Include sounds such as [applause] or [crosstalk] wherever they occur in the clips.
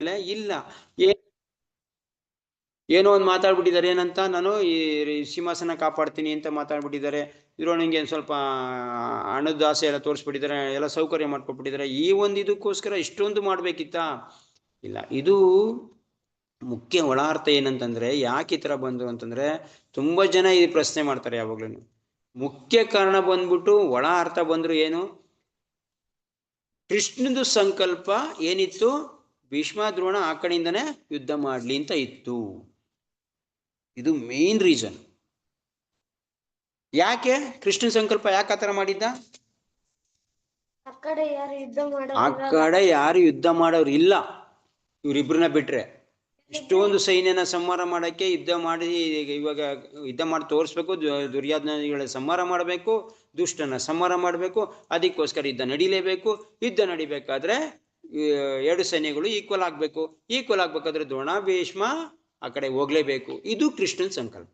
ಇಲ್ಲ. ಏನೋ ಒಂದು ಮಾತಾಡ್ಬಿಟ್ಟಿದ್ದಾರೆ. ಏನಂತ? ನಾನು ಈ ಸಿಂಹಾಸನ ಕಾಪಾಡ್ತೀನಿ ಅಂತ ಮಾತಾಡ್ಬಿಟ್ಟಿದ್ದಾರೆ. ಇದ್ರೊಳಗೆ ಒಂದು ಸ್ವಲ್ಪ ಹಣದ ಆಸೆ ಎಲ್ಲ ತೋರಿಸ್ಬಿಟ್ಟಿದ್ದಾರೆ. ಎಲ್ಲ ಸೌಕರ್ಯ ಮಾಡ್ಕೊಟ್ಬಿಟ್ಟಿದ್ದಾರೆ. ಈ ಒಂದು ಇದಕ್ಕೋಸ್ಕರ ಇಷ್ಟೊಂದು ಮಾಡ್ಬೇಕಿತ್ತಾ? ಇಲ್ಲ. ಇದು ಮುಖ್ಯ ಒಳಾರ್ಥ ಏನಂತಂದ್ರೆ, ಯಾಕೆ ಈ ತರ ಬಂದು ಅಂತಂದ್ರೆ, ತುಂಬಾ ಜನ ಈ ಪ್ರಶ್ನೆ ಮಾಡ್ತಾರೆ ಯಾವಾಗ್ಲೂ ಮುಖ್ಯ ಕಾರಣ ಬಂದ್ಬಿಟ್ಟು ಒಳ ಅರ್ಥ ಬಂದ್ರು ಏನು? ಕೃಷ್ಣದು ಸಂಕಲ್ಪ ಏನಿತ್ತು? ಭೀಷ್ಮ ದ್ರೋಣ ಆ ಕಡೆಯಿಂದನೇ ಯುದ್ಧ ಮಾಡಲಿ ಅಂತ ಇತ್ತು. ಇದು ಮೇನ್ ರೀಸನ್ ಯಾಕೆ? ಕೃಷ್ಣ ಸಂಕಲ್ಪ ಯಾಕೆ ಆತರ ಮಾಡಿದ್ದ? ಆ ಕಡೆ ಯಾರು ಯುದ್ಧ ಮಾಡೋರು ಕಡೆ ಯಾರು ಯುದ್ಧ ಮಾಡೋರು ಇಲ್ಲ. ಇವ್ರಿಬ್ರನ್ನ ಬಿಟ್ರೆ. ಇಷ್ಟೊಂದು ಸೈನ್ಯನ ಸಂಹಾರ ಮಾಡಕ್ಕೆ ಯುದ್ಧ ಮಾಡಿ ಇವಾಗ ಯುದ್ಧ ಮಾಡಿ ತೋರಿಸ್ಬೇಕು ದುರ್ಯಾಧನಗಳ ಸಂಹಾರ ಮಾಡಬೇಕು ದುಷ್ಟನ ಸಂಹಾರ ಮಾಡಬೇಕು ಅದಕ್ಕೋಸ್ಕರ ಯುದ್ಧ ನಡಿಲೇಬೇಕು. ಯುದ್ಧ ನಡಿಬೇಕಾದ್ರೆ ಎರಡು ಸೈನ್ಯಗಳು ಈಕ್ವಲ್ ಆಗಬೇಕು. ಈಕ್ವಲ್ ಆಗ್ಬೇಕಾದ್ರೆ ದ್ರೋಣ ಭೀಷ್ಮ ಆ ಕಡೆ ಹೋಗ್ಲೇಬೇಕು. ಇದು ಕೃಷ್ಣನ್ ಸಂಕಲ್ಪ.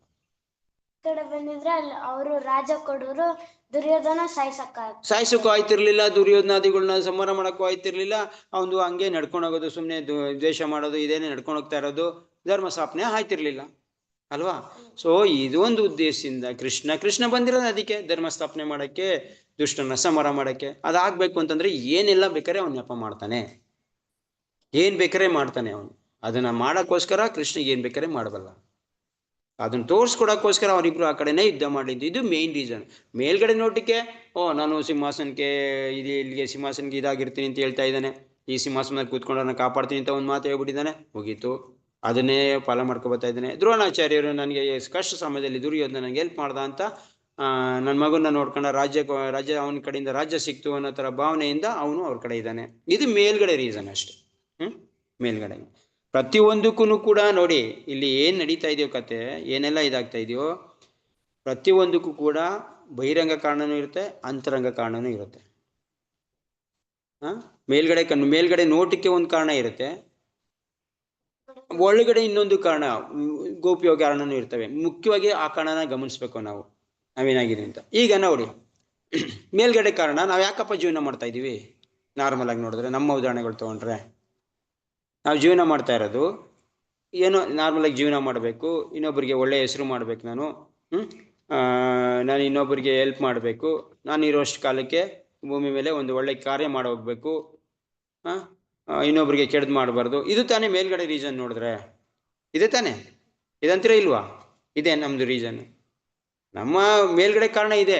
ಕಡೆ ಬಂದಿದ್ರೆ ಅಲ್ಲಿ ಅವರು ರಾಜ ಕೊಡೋರು ದುರ್ಯೋಧನ ಸಾಯಿಸಕ್ಕ ಸಾಯಿಸಕ್ಕೂ ಆಯ್ತಿರ್ಲಿಲ್ಲ ದುರ್ಯೋಧನಾದಿಗಳನ್ನ ಸಂಹಾರ ಮಾಡಕ್ಕೂ ಆಯ್ತಿರ್ಲಿಲ್ಲ. ಅವನು ಹಂಗೆ ನಡ್ಕೊಂಡು ಹೋಗೋದು ಸುಮ್ಮನೆ ದ್ವೇಷ ಮಾಡೋದು ಇದೇನೆ ನಡ್ಕೊಂಡು ಹೋಗ್ತಾ ಇರೋದು ಧರ್ಮ ಸ್ಥಾಪನೆ ಆಯ್ತಿರ್ಲಿಲ್ಲ. ಅಲ್ವಾ? ಸೊ ಇದೊಂದು ಉದ್ದೇಶದಿಂದ ಕೃಷ್ಣ ಕೃಷ್ಣ ಬಂದಿರೋದು ಅದಕ್ಕೆ ಧರ್ಮ ಸ್ಥಾಪನೆ ಮಾಡಕ್ಕೆ. ದುಷ್ಟನ ಸಂಹಾರ ಮಾಡಕ್ಕೆ. ಅದಾಗಬೇಕು ಅಂತಂದ್ರೆ ಏನೆಲ್ಲ ಬೇಕಾರೆ ಅವನು ನೆಪ ಮಾಡ್ತಾನೆ. ಏನು ಬೇಕಾರೆ ಮಾಡ್ತಾನೆ ಅವನು. ಅದನ್ನ ಮಾಡೋಕ್ಕೋಸ್ಕರ ಕೃಷ್ಣಗೆ ಏನು ಬೇಕಾರೆ ಮಾಡಬಲ್ಲ. ಅದನ್ನ ತೋರಿಸ್ಕೊಡೋಕ್ಕೋಸ್ಕರ ಅವರಿಬ್ರು ಆ ಕಡೆನೇ ಯುದ್ಧ ಮಾಡಿದ್ದು ಇದು ಮೇನ್ ರೀಸನ್ ಮೇಲ್ಗಡೆ ನೋಟಕ್ಕೆ ಓ, ನಾನು ಸಿಂಹಾಸನಕ್ಕೆ ಇದು ಇಲ್ಲಿಗೆ ಸಿಂಹಾಸನಕ್ಕೆ ಇದಾಗಿರ್ತೀನಿ ಅಂತ ಹೇಳ್ತಾ ಇದ್ದಾನೆ. ಈ ಸಿಂಹಾಸನದಲ್ಲಿ ಕೂತ್ಕೊಂಡು ನಾನು ಕಾಪಾಡ್ತೀನಿ ಅಂತ ಒಂದು ಮಾತು ಹೇಳ್ಬಿಟ್ಟಿದ್ದಾನೆ. ಮುಗೀತು. ಅದನ್ನೇ ಫಾಲೋ ಮಾಡ್ಕೊ ಬರ್ತಾ ಇದ್ದಾನೆ. ದ್ರೋಣಾಚಾರ್ಯರು ನನಗೆ ಕಷ್ಟ ಸಮಯದಲ್ಲಿ ದುರ್ಯೋಧನ ನನಗೆ ಹೆಲ್ಪ್ ಮಾಡ್ದ ಅಂತ ನನ್ನ ಮಗನ ನೋಡ್ಕೊಂಡ ರಾಜ್ಯ ರಾಜ್ಯ ಅವನ ಕಡೆಯಿಂದ ರಾಜ್ಯ ಸಿಕ್ತು ಅನ್ನೋ ಥರ ಭಾವನೆಯಿಂದ ಅವನು ಅವ್ರ ಕಡೆ ಇದ್ದಾನೆ. ಇದು ಮೇಲ್ಗಡೆ ರೀಸನ್ ಅಷ್ಟೆ. ಹ್ಮ್? ಮೇಲ್ಗಡೆ. ಪ್ರತಿಯೊಂದಕ್ಕೂ ಕೂಡ ನೋಡಿ, ಇಲ್ಲಿ ಏನ್ ನಡೀತಾ ಇದೆಯೋ ಕತೆ, ಏನೆಲ್ಲ ಇದಾಗ್ತಾ ಇದೆಯೋ, ಪ್ರತಿಯೊಂದಕ್ಕೂ ಕೂಡ ಬಹಿರಂಗ ಕಾರಣನೂ ಇರುತ್ತೆ, ಅಂತರಂಗ ಕಾರಣನೂ ಇರುತ್ತೆ. ಆ ಮೇಲ್ಗಡೆ ಕಣ್ಣು, ಮೇಲ್ಗಡೆ ನೋಟಕ್ಕೆ ಒಂದು ಕಾರಣ ಇರುತ್ತೆ. ಒಳಗಡೆ ಇನ್ನೊಂದು ಕಾರಣ ಗೋಪ್ಯ ಕಾರಣನೂ ಇರ್ತವೆ. ಮುಖ್ಯವಾಗಿ ಆ ಕಾರಣನ ಗಮನಿಸ್ಬೇಕು ನಾವು. ನಾವೇನಾಗಿದೆ ಅಂತ. ಈಗ ನೋಡಿ, ಮೇಲ್ಗಡೆ ಕಾರಣ ನಾವು ಯಾಕಪ್ಪ ಜೀವನ ಮಾಡ್ತಾ ಇದ್ದೀವಿ ನಾರ್ಮಲ್ ಆಗಿ ನೋಡಿದ್ರೆ ನಮ್ಮ ಉದಾಹರಣೆಗಳು ತಗೊಂಡ್ರೆ, ನಾವು ಜೀವನ ಮಾಡ್ತಾ ಇರೋದು, ಏನೋ ನಾರ್ಮಲ್ ಆಗಿ ಜೀವನ ಮಾಡಬೇಕು ಇನ್ನೊಬ್ಬರಿಗೆ ಒಳ್ಳೆಯ ಹೆಸರು ಮಾಡ್ಬೇಕು ನಾನು, ಹ್ಮ್? ನಾನು ಇನ್ನೊಬ್ಬರಿಗೆ ಹೆಲ್ಪ್ ಮಾಡಬೇಕು, ನಾನು ಇರೋಷ್ಟು ಕಾಲಕ್ಕೆ ಭೂಮಿ ಮೇಲೆ ಒಂದು ಒಳ್ಳೆ ಕಾರ್ಯ ಮಾಡಿ ಹೋಗ್ಬೇಕು ಇನ್ನೊಬ್ಬರಿಗೆ ಕೆಡ್ದು ಮಾಡಬಾರ್ದು. ಇದು ತಾನೇ ಮೇಲ್ಗಡೆ ರೀಸನ್ ನೋಡಿದ್ರೆ. ಇದೆ ತಾನೇ? ಇದಂತಿರ ಇಲ್ವಾ? ಇದೆ ನಮ್ದು ರೀಸನ್ ನಮ್ಮ ಮೇಲ್ಗಡೆ ಕಾರಣ ಇದೆ.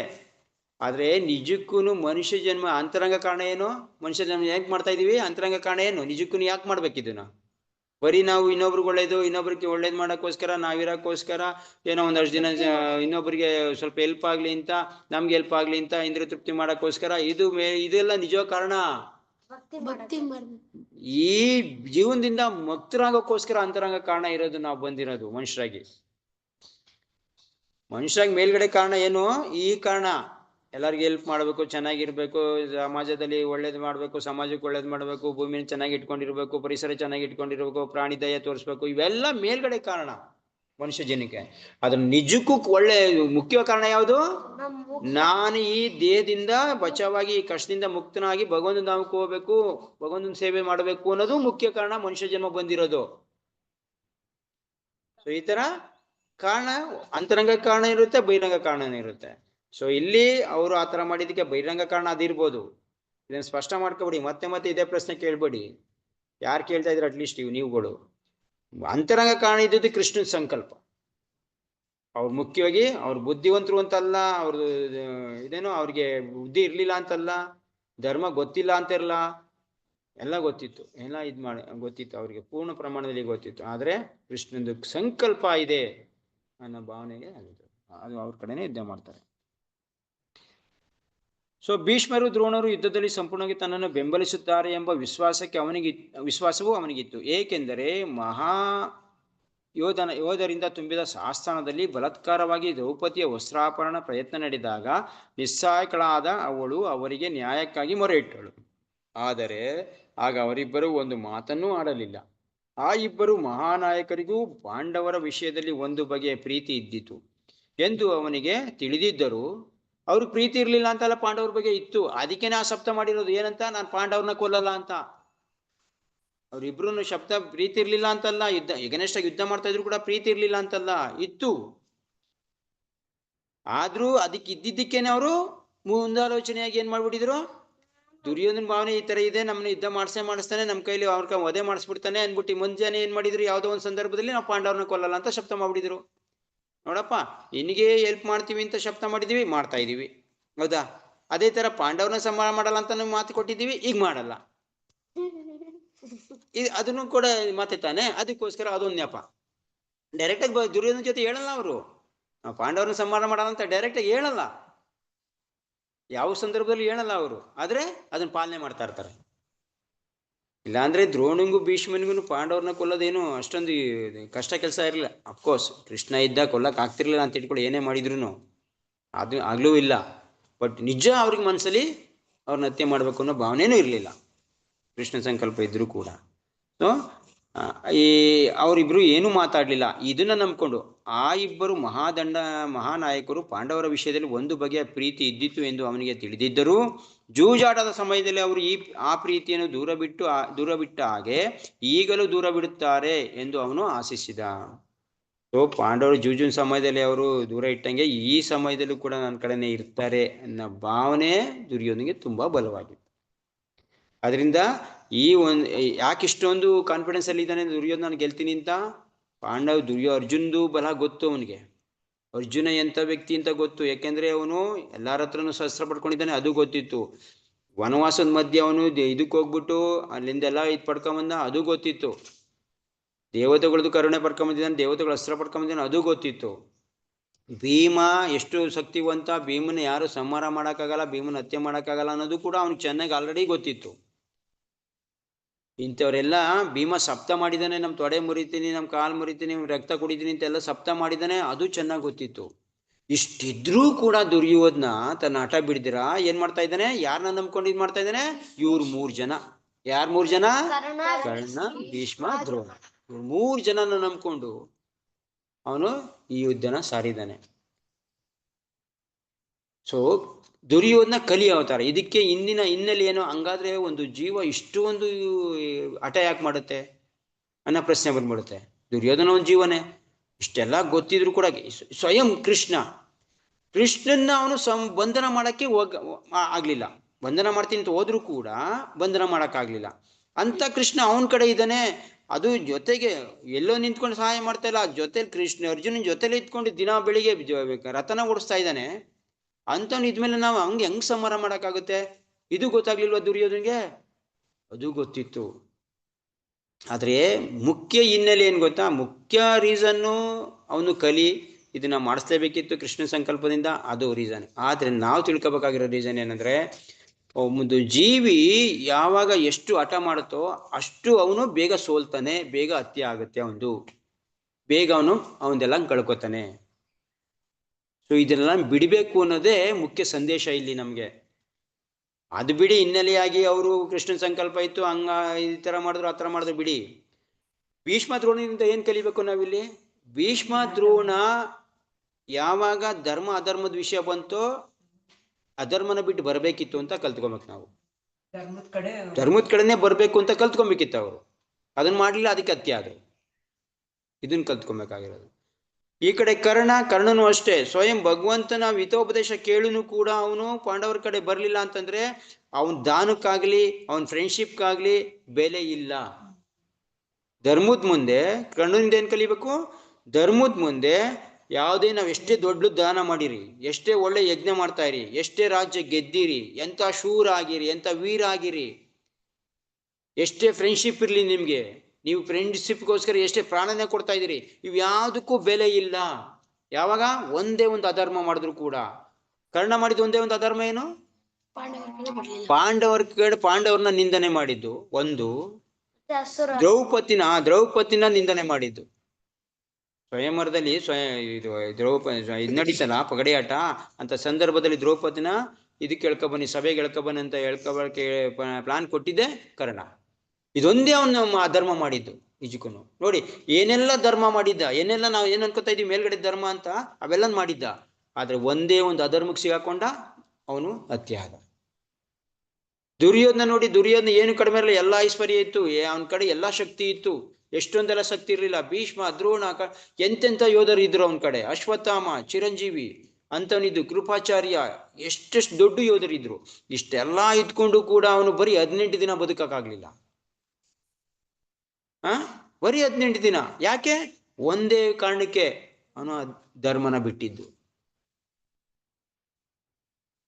ಆದರೆ ನಿಜಕ್ಕೂ ಮನುಷ್ಯ ಜನ್ಮ ಅಂತರಂಗ ಕಾರಣ ಏನು? ಮನುಷ್ಯ ಜನ್ಮ ಯಾಕೆ ಮಾಡ್ತಾ ಇದೀವಿ? ಅಂತರಂಗ ಕಾರಣ ಏನು? ನಿಜಕ್ಕೂ ಯಾಕೆ ಮಾಡ್ಬೇಕಿದನ್ನ ಬರೀ ನಾವು ಇನ್ನೊಬ್ರಿಗೆ ಒಳ್ಳೇದು ಇನ್ನೊಬ್ರಿಗೆ ಒಳ್ಳೇದು ಮಾಡೋಕ್ಕೋಸ್ಕರ ನಾವಿರೋಕ್ಕೋಸ್ಕರ ಏನೋ ಒಂದಷ್ಟು ದಿನ ಇನ್ನೊಬ್ರಿಗೆ ಸ್ವಲ್ಪ ಹೆಲ್ಪ್ ಆಗಲಿ ಅಂತ ನಮ್ಗೆ ಹೆಲ್ಪ್ ಆಗಲಿ ಅಂತ ಇಂದ್ರ ತೃಪ್ತಿ ಮಾಡೋಕ್ಕೋಸ್ಕರ ಇದು ಮೇ ಇದೆಲ್ಲ ನಿಜ ಕಾರಣ? ಭಕ್ತಿ ಭಕ್ತಿ ಮಾಡಕ್ಕೆ. ಈ ಜೀವನದಿಂದ ಮುಕ್ತರಾಗೋಕ್ಕೋಸ್ಕರ ಅಂತರಂಗ ಕಾರಣ ಇರೋದು ನಾವು ಬಂದಿರೋದು ಮನುಷ್ಯರಾಗಿ. ಮನುಷ್ಯರಾಗಿ ಮೇಲ್ಗಡೆ ಕಾರಣ ಏನು? ಈ ಕಾರಣ. ಎಲ್ಲರಿಗೂ ಹೆಲ್ಪ್ ಮಾಡಬೇಕು, ಚೆನ್ನಾಗಿರ್ಬೇಕು, ಸಮಾಜದಲ್ಲಿ ಒಳ್ಳೇದು ಮಾಡಬೇಕು, ಸಮಾಜಕ್ಕೆ ಒಳ್ಳೇದು ಮಾಡಬೇಕು, ಭೂಮಿನ ಚೆನ್ನಾಗಿ ಇಟ್ಕೊಂಡಿರ್ಬೇಕು, ಪರಿಸರ ಚೆನ್ನಾಗಿ ಇಟ್ಕೊಂಡಿರ್ಬೇಕು, ಪ್ರಾಣಿ ದಯ ತೋರಿಸ್ಬೇಕು, ಇವೆಲ್ಲ ಮೇಲ್ಗಡೆ ಕಾರಣ ಮನುಷ್ಯ ಜನಕ್ಕೆ ಅದ್ರ ನಿಜಕ್ಕೂ ಒಳ್ಳೆ, ಮುಖ್ಯ ಕಾರಣ ಯಾವುದು? ನಾನು ಈ ದೇಹದಿಂದ ಬಚಾವಾಗಿ, ಈ ಕಷ್ಟದಿಂದ ಮುಕ್ತನಾಗಿ ಭಗವಂತನ ಧಾಮಕ್ಕೆ ಹೋಗ್ಬೇಕು, ಭಗವಂತನ ಸೇವೆ ಮಾಡಬೇಕು ಅನ್ನೋದು ಮುಖ್ಯ ಕಾರಣ ಮನುಷ್ಯ ಜನ್ಮ ಬಂದಿರೋದು. ಸೊ ಈ ತರ ಕಾರಣ ಅಂತರಂಗ ಕಾರಣ ಇರುತ್ತೆ, ಬಹಿರಂಗ ಕಾರಣನೂ ಇರುತ್ತೆ. ಸೊ ಇಲ್ಲಿ ಅವರು ಆ ತರ ಮಾಡಿದಕ್ಕೆ ಬಹಿರಂಗ ಕಾರಣ ಅದಿರ್ಬೋದು ಇದನ್ನ ಸ್ಪಷ್ಟ ಮಾಡ್ಕೊಬಿಡಿ, ಮತ್ತೆ ಮತ್ತೆ ಇದೇ ಪ್ರಶ್ನೆ ಕೇಳ್ಬೇಡಿ. ಯಾರು ಕೇಳ್ತಾ ಇದ್ರೆ ಅಟ್ಲೀಸ್ಟ್ ಇವು ನೀವುಗಳು. ಅಂತರಂಗ ಕಾರಣ ಇದ್ದದ್ದು ಕೃಷ್ಣನ ಸಂಕಲ್ಪ. ಅವ್ರು ಮುಖ್ಯವಾಗಿ ಅವ್ರು ಬುದ್ಧಿವಂತರು ಅಂತಲ್ಲ ಅವ್ರದ್ದು ಇದೇನೋ, ಅವ್ರಿಗೆ ಬುದ್ಧಿ ಇರ್ಲಿಲ್ಲ ಅಂತಲ್ಲ, ಧರ್ಮ ಗೊತ್ತಿಲ್ಲ ಅಂತ ಇರಲ್ಲ ಎಲ್ಲ ಗೊತ್ತಿತ್ತು. ಎಲ್ಲ ಇದು ಮಾಡಿ, ಗೊತ್ತಿತ್ತು, ಅವರಿಗೆ ಪೂರ್ಣ ಪ್ರಮಾಣದಲ್ಲಿ ಗೊತ್ತಿತ್ತು. ಆದ್ರೆ ಕೃಷ್ಣಂದು ಸಂಕಲ್ಪ ಇದೆ. ಅನ್ನೋ ಭಾವನೆಗೆ ಅದು ಅವ್ರ ಕಡೆನೇ ಯುದ್ಧ ಮಾಡ್ತಾರೆ. ಸೊ ಭೀಷ್ಮರು, ದ್ರೋಣರು ಯುದ್ಧದಲ್ಲಿ ಸಂಪೂರ್ಣವಾಗಿ ತನ್ನನ್ನು ಬೆಂಬಲಿಸುತ್ತಾರೆ ಎಂಬ ವಿಶ್ವಾಸಕ್ಕೆ ಅವನಿಗೆ ವಿಶ್ವಾಸವೂ ಅವನಿಗಿತ್ತು. ಏಕೆಂದರೆ ಮಹಾ ಯೋಧನ, ಯೋಧರಿಂದ ತುಂಬಿದ ಆಸ್ಥಾನದಲ್ಲಿ ಬಲಾತ್ಕಾರವಾಗಿ ದ್ರೌಪದಿಯ ವಸ್ತ್ರಾಪರಣ ಪ್ರಯತ್ನ ನಡೆದಾಗ ನಿಸ್ಸಹಾಯಕಳಾದ ಅವಳು ಅವರಿಗೆ ನ್ಯಾಯಕ್ಕಾಗಿ ಮೊರೆ ಇಟ್ಟಳು. ಆದರೆ, ಆಗ ಅವರಿಬ್ಬರು ಒಂದು ಮಾತನ್ನೂ ಆಡಲಿಲ್ಲ. ಆ ಇಬ್ಬರು ಮಹಾನಾಯಕರಿಗೂ ಪಾಂಡವರ ವಿಷಯದಲ್ಲಿ ಒಂದು ಬಗೆಯ ಪ್ರೀತಿ ಇದ್ದಿತು. ಎಂದು ಅವನಿಗೆ ತಿಳಿದಿದ್ದರು ಅವ್ರಿಗೆ ಪ್ರೀತಿ ಇರಲಿಲ್ಲ ಅಂತಲ್ಲ ಪಾಂಡವರ ಬಗ್ಗೆ ಇತ್ತು. ಅದಕ್ಕೆ ನಾ ಶಬ್ದ ಮಾಡಿರೋದು ಏನಂತ? ನಾನು ಪಾಂಡವ್ರನ್ನ ಕೊಲ್ಲಲ್ಲ ಅಂತ. ಅವ್ರಿಬ್ರು ಶಬ್ದ, ಪ್ರೀತಿ ಇರಲಿಲ್ಲ ಅಂತಲ್ಲ. ಯುದ್ಧ ಎಗನೆಸ್ಟ್ ಯುದ್ಧ ಮಾಡ್ತಾ ಇದ್ರು ಕೂಡ ಪ್ರೀತಿ ಇರ್ಲಿಲ್ಲ ಅಂತಲ್ಲ. ಇತ್ತು. ಆದ್ರೂ ಅದಕ್ಕೆ ಇದ್ದಿದ್ದಕ್ಕೇನೆ ಅವರು ಮುಂದಾಲೋಚನೆಯಾಗಿ ಏನ್ ಮಾಡ್ಬಿಟ್ಟಿದ್ರು? ದುರ್ಯೋಧನ ಭಾವನೆ ಈ ತರ ಇದೆ ನಮ್ಮನ್ನ ಯುದ್ಧ ಮಾಡಿಸೇ ಮಾಡಿಸ್ತಾನೆ ನಮ್ಮ ಕೈಲಿ ಅವ್ರ ವಧೆ ಮಾಡಿಸ್ಬಿಡ್ತಾನೆ ಅನ್ಬಿಟ್ಟು ಮುಂಜಾನೆ ಏನ್ ಮಾಡಿದ್ರು? ಯಾವ್ದೋ ಒಂದು ಸಂದರ್ಭದಲ್ಲಿ ನಾವು ಪಾಂಡವ್ರನ್ನ ಕೊಲ್ಲಲ್ಲ ಅಂತ ಶಬ್ದ ಮಾಡಿದ್ರು ನೋಡಪ್ಪ ನಿನಗೆ ಹೆಲ್ಪ್ ಮಾಡ್ತೀವಿ ಅಂತ ಶಬ್ದ ಮಾಡಿದೀವಿ ಮಾಡ್ತಾ ಇದೀವಿ. ಹೌದಾ? ಅದೇ ತರ ಪಾಂಡವ್ರನ್ನ ಸಂಹಾರ ಮಾಡಲ್ಲ ಅಂತ ನಾವು ಮಾತು ಕೊಟ್ಟಿದ್ದೀವಿ ಈಗ ಮಾಡಲ್ಲ. [laughs] ಇದು ಅದನ್ನು ಕೂಡ ಮಾತೆ ತಾನೆ ಅದಕ್ಕೋಸ್ಕರ ಅದೊಂದು ನೆಪ. ಡೈರೆಕ್ಟ್ ಆಗಿ ಬ- ದುರ್ಯೋಧನ ಜೊತೆ ಹೇಳಲ್ಲ ಅವರು. ಪಾಂಡವ್ರನ್ನ ಸಂಹಾರ ಮಾಡಲ್ಲ ಅಂತ ಡೈರೆಕ್ಟ್ ಆಗಿ ಹೇಳಲ್ಲ. ಯಾವ ಸಂದರ್ಭದಲ್ಲಿ ಹೇಳಲ್ಲ ಅವರು, ಆದ್ರೆ ಅದನ್ನ ಪಾಲನೆ ಮಾಡ್ತಾ ಇರ್ತಾರೆ. ಇಲ್ಲಾಂದ್ರೆ ದ್ರೋಣಿಗೂ ಭೀಷ್ಮನಿಗೂ ಪಾಂಡವ್ರನ್ನ ಕೊಲ್ಲೋದೇನು ಅಷ್ಟೊಂದು ಕಷ್ಟ ಕೆಲಸ ಇರಲಿಲ್ಲ. ಅಫ್ಕೋರ್ಸ್ ಕೃಷ್ಣ ಇದ್ದ ಕೊಲ್ಲಕ್ ಆಗ್ತಿರ್ಲಿಲ್ಲ ಅಂತ ಇಟ್ಕೊಳ್ಳಿ ಏನೇ ಮಾಡಿದ್ರು ಅದು ಆಗ್ಲೂ ಇಲ್ಲ. ಬಟ್ ನಿಜ ಅವ್ರಿಗೆ ಮನಸ್ಸಲ್ಲಿ ಅವ್ರನ್ನ ಹತ್ಯೆ ಮಾಡ್ಬೇಕು ಅನ್ನೋ ಭಾವನೆನೂ ಇರಲಿಲ್ಲ. ಕೃಷ್ಣ ಸಂಕಲ್ಪ ಇದ್ರೂ ಕೂಡ. ಸೊ ಈ ಅವರಿಬ್ರು ಏನೂ ಮಾತಾಡಲಿಲ್ಲ. ಇದನ್ನ ನಂಬಿಕೊಂಡು ಆ ಇಬ್ಬರು ಮಹಾದಂಡ, ಮಹಾನಾಯಕರು ಪಾಂಡವರ ವಿಷಯದಲ್ಲಿ ಒಂದು ಬಗೆಯ ಪ್ರೀತಿ ಇದ್ದಿತ್ತು ಎಂದು ಅವನಿಗೆ ತಿಳಿದಿದ್ದರೂ, ಜೂಜಾಟದ ಸಮಯದಲ್ಲಿ ಅವರು ಈ, ಆ ಪ್ರೀತಿಯನ್ನು ದೂರ ಬಿಟ್ಟು ದೂರ ಬಿಟ್ಟ ಹಾಗೆ ಈಗಲೂ ದೂರ ಬಿಡುತ್ತಾರೆ ಎಂದು ಅವನು ಆಶಿಸಿದ. ಸೊ, ಪಾಂಡವರು ಜೂಜಿನ ಸಮಯದಲ್ಲಿ ಅವರು ದೂರ ಇಟ್ಟಂಗೆ ಈ ಸಮಯದಲ್ಲೂ ಕೂಡ ನನ್ನ ಕಡೆನೇ ಇರ್ತಾರೆ ಅನ್ನೋ ಭಾವನೆ ದುರ್ಯೋಧನಿಗೆ ತುಂಬಾ ಬಲವಾಗಿತ್ತು. ಅದರಿಂದ ಈ ಒಂದು ಯಾಕೆ ಇಷ್ಟೊಂದು ಕಾನ್ಫಿಡೆನ್ಸ್ ಅಲ್ಲಿ ಇದ್ದಾನೆ? ದುರ್ಯೋಧನ ನಾನು ಗೆಲ್ತೀನಿ ಅಂತ ಪಾಂಡವ್, ದುರ್ಯೋ, ಅರ್ಜುನ್ದು ಬಲ ಗೊತ್ತು ಅವನಿಗೆ. ಅರ್ಜುನ ಎಂಥ ವ್ಯಕ್ತಿ ಅಂತ ಗೊತ್ತು. ಯಾಕೆಂದ್ರೆ ಅವನು ಎಲ್ಲಾರ ಹತ್ರನು ಶಸ್ತ್ರ ಪಡ್ಕೊಂಡಿದ್ದಾನೆ, ಅದು ಗೊತ್ತಿತ್ತು. ವನವಾಸದ ಮಧ್ಯೆ ಅವನು ಇದಕ್ಕೆ ಹೋಗ್ಬಿಟ್ಟು ಅಲ್ಲಿಂದೆಲ್ಲ ಇದು ಪಡ್ಕೊಂಬಂದ, ಅದು ಗೊತ್ತಿತ್ತು. ದೇವತೆಗಳದ್ದು ಕರುಣೆ ಪಡ್ಕೊಂಬಂದಿದ್ದಾನೆ, ದೇವತೆಗಳು ಅಸ್ತ್ರ ಪಡ್ಕೊಂಬಂದಿದ್ದಾನೆ, ಅದು ಗೊತ್ತಿತ್ತು. ಭೀಮ ಎಷ್ಟು ಶಕ್ತಿವಂತ, ಭೀಮನ ಯಾರು ಸಂಹಾರ ಮಾಡೋಕ್ಕಾಗಲ್ಲ, ಭೀಮನ ಹತ್ಯೆ ಮಾಡೋಕ್ಕಾಗಲ್ಲ ಅನ್ನೋದು ಕೂಡ ಅವ್ನಿಗೆ ಚೆನ್ನಾಗಿ ಆಲ್ರೆಡಿ ಗೊತ್ತಿತ್ತು. ಇಂಥವರೆಲ್ಲ, ಭೀಮ ಸಪ್ತ ಮಾಡಿದಾನೆ ನಮ್ಮ ತೊಡೆ ಮುರಿತೀನಿ ನಮ್ಮ ಕಾಲು ಮುರಿತೀನಿ ರಕ್ತ ಕುಡಿತೀನಿ ಅಂತೆಲ್ಲ ಸಪ್ತ ಮಾಡಿದಾನೆ ಅದು ಚೆನ್ನಾಗಿ ಗೊತ್ತಿತ್ತು. ಇಷ್ಟಿದ್ರೂ ಕೂಡ ದುರ್ಯೋಧನ ತನ್ನ ಹಠ ಬಿಡ್ದಿರಾ, ಏನ್ ಮಾಡ್ತಾ ಇದ್ದಾನೆ? ಯಾರನ್ನ ನಂಬ್ಕೊಂಡು ಇದ್ ಮಾಡ್ತಾ ಇದ್ದಾನೆ? ಇವ್ರ ಮೂರ್ ಜನ. ಯಾರ್ ಮೂರ್ ಜನ? ಕರ್ಣ, ಭೀಷ್ಮ, ದ್ರೋಣ. ಇವ್ರ ಮೂರ್ ಜನನ ನಂಬ್ಕೊಂಡು ಅವನು ಈ ಯುದ್ಧನ ಸಾರಿದಾನೆ ಸೊ ದುರ್ಯೋಧನ ಕಲಿ ಅವತಾರ ಇದಕ್ಕೆ ಇಂದಿನ ಹಿನ್ನೆಲೆ ಏನು ಹಂಗಾದ್ರೆ ಒಂದು ಜೀವ ಇಷ್ಟು ಒಂದು ಹಠ ಯಾಕೆ ಮಾಡುತ್ತೆ ಅನ್ನೋ ಪ್ರಶ್ನೆ ಬಂದ್ಬಿಡುತ್ತೆ. ದುರ್ಯೋಧನ ಒಂದು ಜೀವನೇ. ಇಷ್ಟೆಲ್ಲ ಗೊತ್ತಿದ್ರು ಕೂಡ ಸ್ವಯಂ ಕೃಷ್ಣ. ಕೃಷ್ಣನ್ನ ಅವನು ಸಂ ಬಂಧನ ಮಾಡಕ್ಕೆ ಹೋಗ ಆಗ್ಲಿಲ್ಲ. ಬಂಧನ ಮಾಡ್ತೀನಿ ಅಂತ ಹೋದ್ರು ಕೂಡ ಬಂಧನ ಮಾಡೋಕ್ಕಾಗಲಿಲ್ಲ ಅಂತ ಕೃಷ್ಣ ಅವನ ಕಡೆ ಇದ್ದಾನೆ. ಅದು ಜೊತೆಗೆ ಎಲ್ಲೋ ನಿಂತ್ಕೊಂಡು ಸಹಾಯ ಮಾಡ್ತಾ ಇಲ್ಲ. ಜೊತೆಲಿ ಕೃಷ್ಣ ಅರ್ಜುನನ ಜೊತೆಲಿ ಇದ್ಕೊಂಡು ದಿನ ಬೆಳಿಗ್ಗೆ ರಥನ ಓಡಿಸ್ತಾ ಇದ್ದಾನೆ. ಅಂತವ್ನು ಇದ್ಮೇಲೆ ನಾವು ಹಂಗೆ ಹೆಂಗ್ ಸಂಹಾರ ಮಾಡೋಕ್ಕಾಗುತ್ತೆ? ಇದು ಗೊತ್ತಾಗ್ಲಿಲ್ವಾ ದುರ್ಯೋಧನ್ಗೆ? ಅದು ಗೊತ್ತಿತ್ತು. ಆದ್ರೆ ಮುಖ್ಯ ಹಿನ್ನೆಲೆ ಏನು ಗೊತ್ತಾ? ಮುಖ್ಯ ರೀಸನ್ನು ಅವನು ಕಲಿ, ಇದನ್ನ ಮಾಡಿಸ್ಲೇಬೇಕಿತ್ತು ಕೃಷ್ಣ ಸಂಕಲ್ಪದಿಂದ, ಅದು ರೀಸನ್. ಆದ್ರೆ ನಾವು ತಿಳ್ಕೊಬೇಕಾಗಿರೋ ರೀಸನ್ ಏನಂದ್ರೆ, ಒಂದು ಜೀವಿ ಯಾವಾಗ ಎಷ್ಟು ಹಠ ಮಾಡುತ್ತೋ ಅಷ್ಟು ಅವನು ಬೇಗ ಸೋಲ್ತಾನೆ, ಬೇಗ ಹತ್ಯೆ ಆಗುತ್ತೆ ಅವನು ಬೇಗ ಅವನು ಅವನ್ದೆಲ್ಲ ಕಳ್ಕೊತಾನೆ. ಸೊ ಇದನ್ನೆಲ್ಲ ಬಿಡಬೇಕು ಅನ್ನೋದೇ ಮುಖ್ಯ ಸಂದೇಶ ಇಲ್ಲಿ ನಮಗೆ. ಅದು ಬಿಡಿ ಹಿನ್ನೆಲೆಯಾಗಿ ಅವರು ಕೃಷ್ಣನ ಸಂಕಲ್ಪ ಇತ್ತು ಹಂಗ ಈ ಥರ ಮಾಡಿದ್ರು ಆ ಥರ ಮಾಡಿದ್ರು ಬಿಡಿ. ಭೀಷ್ಮ ದ್ರೋಣದಿಂದ ಏನು ಕಲಿಬೇಕು ನಾವಿಲ್ಲಿ? ಭೀಷ್ಮ ದ್ರೋಣ ಯಾವಾಗ ಧರ್ಮ ಅಧರ್ಮದ ವಿಷಯ ಬಂತೋ ಅಧರ್ಮನ ಬಿಟ್ಟು ಬರಬೇಕಿತ್ತು ಅಂತ ಕಲ್ತ್ಕೊಬೇಕು ನಾವು. ಧರ್ಮದ ಕಡೆ ಧರ್ಮದ ಕಡೆನೇ ಬರಬೇಕು ಅಂತ ಕಲ್ತ್ಕೊಬೇಕಿತ್ತು ಅವರು. ಅದನ್ನ ಮಾಡಲಿಲ್ಲ ಅದಕ್ಕೆ ಹತ್ಯೆ ಆದರು ಇದನ್ನ ಕಲ್ತ್ಕೊಬೇಕಾಗಿರೋದು. ಈ ಕಡೆ ಕರ್ಣ, ಕರ್ಣನು ಅಷ್ಟೇ. ಸ್ವಯಂ ಭಗವಂತನ ಹಿತೋಪದೇಶ ಕೇಳುನು ಕೂಡ ಅವನು. ಪಾಂಡವರ ಕಡೆ ಬರಲಿಲ್ಲ ಅಂತಂದ್ರೆ ಅವನ ದಾನಕ್ಕಾಗ್ಲಿ, ಅವನ ಫ್ರೆಂಡ್ಶಿಪ್ಗಾಗ್ಲಿ ಬೆಲೆ ಇಲ್ಲ. ಧರ್ಮದ ಮುಂದೆ, ಕರ್ಣನಿಂದ ಏನ್ ಕಲಿಬೇಕು? ಧರ್ಮದ ಮುಂದೆ ಯಾವುದೇ ನಾವು ಎಷ್ಟೇ ದೊಡ್ಡ ದಾನ ಮಾಡಿರಿ, ಎಷ್ಟೇ ಒಳ್ಳೆ ಯಜ್ಞ ಮಾಡ್ತಾ ಇರಿ ಎಷ್ಟೇ ರಾಜ್ಯ ಗೆದ್ದಿರಿ ಎಂಥ ಶೂರ ಆಗಿರಿ ಎಂತ ವೀರ ಆಗಿರಿ ಎಷ್ಟೇ ಫ್ರೆಂಡ್ಶಿಪ್ ಇರಲಿ ನಿಮಗೆ ನೀವು ಫ್ರೆಂಡ್ಶಿಪ್ಗೋಸ್ಕರ ಎಷ್ಟೇ ಪ್ರಾಣನೇ ಕೊಡ್ತಾ ಇದ್ದೀರಿ ಇವು ಯಾವುದಕ್ಕೂ ಬೆಲೆ ಇಲ್ಲ. ಯಾವಾಗ? ಒಂದೇ ಒಂದು ಅಧರ್ಮ ಮಾಡಿದ್ರು ಕೂಡ. ಕರ್ಣ ಮಾಡಿದ್ದು ಒಂದೇ ಒಂದು ಅಧರ್ಮ ಏನು? ಪಾಂಡವರ ಕಡೆ ಪಾಂಡವರನ್ನ ನಿಂದನೆ ಮಾಡಿದ್ದು. ಒಂದು ದ್ರೌಪದಿನ ದ್ರೌಪದಿನ ನಿಂದನೆ ಮಾಡಿದ್ದು. ಸ್ವಯಂವರದಲ್ಲಿ ಸ್ವಯಂ ಇದು ದ್ರೌಪದಿ ಇದು ನಡೀತಲ್ಲ ಪಗಡೆಯಾಟ? ಅಂತ ಸಂದರ್ಭದಲ್ಲಿ ದ್ರೌಪದಿನ ಇದಕ್ಕೆ ಎಳ್ಕೊಬನ್ನಿ ಸಭೆಗೆ ಎಳ್ಕೊಬನ್ನಿ ಅಂತ ಎಳ್ಕೊಬಕ್ಕೆ ಪ್ಲಾನ್ ಕೊಟ್ಟಿದ್ದೆ ಕರ್ಣ. ಇದೊಂದೇ ಅವನು ಧರ್ಮ ಮಾಡಿದ್ದು ನಿಜಕ್ಕೂ ನೋಡಿ, ಏನೆಲ್ಲ ಧರ್ಮ ಮಾಡಿದ್ದ, ಏನೆಲ್ಲ ನಾವು ಏನ್ ಅನ್ಕೋತಾ ಇದ್ದೀವಿ ಮೇಲ್ಗಡೆ ಧರ್ಮ ಅಂತ ಅವೆಲ್ಲ ಮಾಡಿದ್ದ. ಆದ್ರೆ ಒಂದೇ ಒಂದು ಅಧರ್ಮಕ್ಕೆ ಸಿಗಾಕೊಂಡ ಅವನು ಹತ್ಯೆ ದುರ್ಯೋಧನ ನೋಡಿ, ದುರ್ಯೋಧನ ಏನು ಕಡಿಮೆ ಇರಲಿಲ್ಲ, ಎಲ್ಲ ಐಶ್ವರ್ಯ ಇತ್ತು ಅವನ ಕಡೆ ಎಲ್ಲಾ ಶಕ್ತಿ ಇತ್ತು. ಎಷ್ಟೊಂದೆಲ್ಲ ಶಕ್ತಿ ಇರಲಿಲ್ಲ, ಭೀಷ್ಮ, ದ್ರೋಣ ಎಂತೆಂಥ ಯೋಧರು ಇದ್ರು ಅವನ ಕಡೆ. ಅಶ್ವತ್ಥಾಮ, ಚಿರಂಜೀವಿ ಅಂತವನಿದ್ದು ಕೃಪಾಚಾರ್ಯ, ಎಷ್ಟೆಷ್ಟು ದೊಡ್ಡ ಯೋಧರಿದ್ರು. ಇಷ್ಟೆಲ್ಲ ಇದ್ಕೊಂಡು ಕೂಡ ಅವನು ಬರೀ ಹದಿನೆಂಟು ದಿನ ಬದುಕಕ್ಕಾಗ್ಲಿಲ್ಲ. ಆ? ಬರೀ ಹದಿನೆಂಟು ದಿನ. ಯಾಕೆ? ಒಂದೇ ಕಾರಣಕ್ಕೆ ಅವನು ಧರ್ಮನ ಬಿಟ್ಟಿದ್ದು.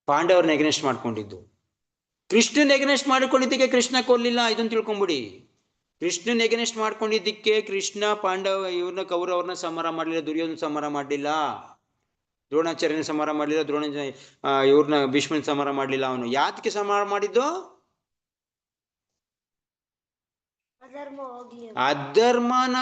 ಪಾಂಡವರನ್ನ ಎಗ್ನೆಸ್ಟ್ ಮಾಡ್ಕೊಂಡಿದ್ದು. ಕೃಷ್ಣನ್ ಎಗ್ನೆಸ್ಟ್ ಮಾಡ್ಕೊಂಡಿದ್ದಕ್ಕೆ ಕೃಷ್ಣ ಕೊಲ್ಲಿಲ್ಲ? ಇದನ್ನ ತಿಳ್ಕೊಂಬಿಡಿ. ಕೃಷ್ಣನ್ ಎಗ್ನೆಸ್ಟ್ ಮಾಡ್ಕೊಂಡಿದ್ದಕ್ಕೆ ಕೃಷ್ಣ ಪಾಂಡವ ಇವ್ರನ್ನ ಕೌರವ್ರನ್ನ ಸಂಹಾರ ಮಾಡಲಿಲ್ಲ, ದುರ್ಯೋಧನ ಸಂಹಾರ ಮಾಡಲಿಲ್ಲ. ದ್ರೋಣಾಚಾರ್ಯನ ಸಂಹಾರ ಮಾಡಲಿಲ್ಲ ದ್ರೋಣ ಇವ್ರನ್ನ ಭೀಷ್ಮನ ಸಂಹಾರ ಮಾಡಲಿಲ್ಲ ಅವನು. ಯಾತಕ್ಕೆ ಸಂಹಾರ ಮಾಡಿದ್ದು ಅಧರ್ಮ ಹೋಗ್ಲಿ ಅಂತ. ಅಧರ್ಮನ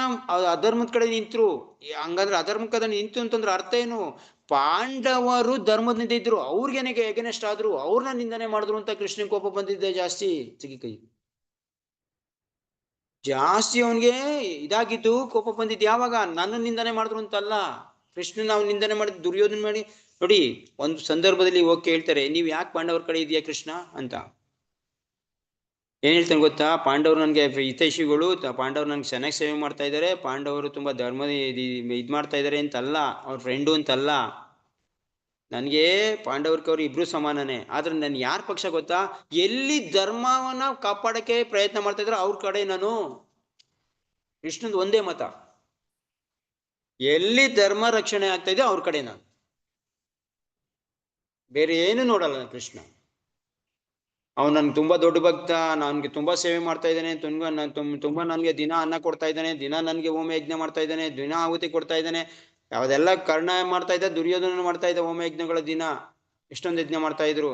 ಅಧರ್ಮದ ಕಡೆ ನಿಂತರು. ಹಂಗಂದ್ರೆ ಅಧರ್ಮ ಕಡೆ ನಿಂತು ಅಂತಂದ್ರೆ ಅರ್ಥ ಏನು? ಪಾಂಡವರು ಧರ್ಮದಿಂದ ಇದ್ರು. ಅವ್ರಿಗೆ ಎಗನೆಸ್ಟ್ ಆದ್ರು. ಅವ್ರನ್ನ ನಿಂದನೆ ಮಾಡಿದ್ರು ಅಂತ ಕೃಷ್ಣನ್ ಕೋಪ ಬಂದಿದ್ದೆ ಜಾಸ್ತಿ. ಸಿಗಿ ಕೈ. ಜಾಸ್ತಿ ಅವನಿಗೆ ಇದಾಗಿದ್ದು ಕೋಪ ಬಂದಿದ್ದು ಯಾವಾಗ? ನನ್ನ ನಿಂದನೆ ಮಾಡಿದ್ರು ಅಂತಲ್ಲ. ಕೃಷ್ಣ ನಾವು ನಿಂದನೆ ಮಾಡಿದ್ ದುರ್ಯೋಧನ ಮಾಡಿ ನೋಡಿ, ಒಂದು ಸಂದರ್ಭದಲ್ಲಿ ಹೋಗಿ ಕೇಳ್ತಾರೆ, ನೀವು ಯಾಕೆ ಪಾಂಡವರ ಕಡೆ ಇದೆಯಾ ಕೃಷ್ಣ? ಅಂತ. ಏನ್ ಹೇಳ್ತಾನೆ ಗೊತ್ತಾ? ಪಾಂಡವರು ನನಗೆ ಹಿತೈಷಿಗಳು ಪಾಂಡವರು ನನ್ಗೆ ಚೆನ್ನಾಗಿ ಸೇವೆ ಮಾಡ್ತಾ ಇದ್ದಾರೆ. ಪಾಂಡವರು ತುಂಬಾ ಧರ್ಮದ ಇದ್ ಮಾಡ್ತಾ ಇದ್ದಾರೆ ಅಂತಲ್ಲ, ಅವ್ರ ಫ್ರೆಂಡು ಅಂತಲ್ಲ. ನನಗೆ ಪಾಂಡವ್ರಿಗೆ ಅವ್ರು ಇಬ್ರು ಸಮಾನನೇ. ಆದ್ರೆ ನನ್ ಯಾರ ಪಕ್ಷ ಗೊತ್ತಾ? ಎಲ್ಲಿ ಧರ್ಮವನ್ನ ಕಾಪಾಡಕ್ಕೆ ಪ್ರಯತ್ನ ಮಾಡ್ತಾ ಇದ್ರೆ ಅವ್ರ ಕಡೆ ನಾನು. ಕೃಷ್ಣದ್ ಒಂದೇ ಮತ. ಎಲ್ಲಿ ಧರ್ಮ ರಕ್ಷಣೆ ಆಗ್ತಾ ಇದೆ ಅವ್ರ ಕಡೆ ನಾನು. ಬೇರೆ ಏನು ನೋಡಲ್ಲ ಕೃಷ್ಣ. ಅವ್ನು ನನ್ಗೆ ತುಂಬಾ ದೊಡ್ಡ ಭಕ್ತ, ನನ್ಗೆ ತುಂಬಾ ಸೇವೆ ಮಾಡ್ತಾ ಇದ್ದಾನೆ, ತುಂಬಾ ತುಂಬಾ ನನ್ಗೆ ದಿನ ಅನ್ನ ಕೊಡ್ತಾ ಇದ್ದಾನೆ, ದಿನ ನನ್ಗೆ ಹೋಮ ಯಜ್ಞ ಮಾಡ್ತಾ ಇದ್ದಾನೆ, ದಿನ ಆಹುತಿ ಕೊಡ್ತಾ ಇದ್ದಾನೆ. ಯಾವ್ದೆಲ್ಲ ಕರ್ಣ ಮಾಡ್ತಾ ಇದ್ದ ದುರ್ಯೋಧನ ಮಾಡ್ತಾ ಇದ್ದ ಹೋಮ ಯಜ್ಞಗಳ ದಿನ, ಎಷ್ಟೊಂದು ಯಜ್ಞ ಮಾಡ್ತಾ ಇದ್ರು.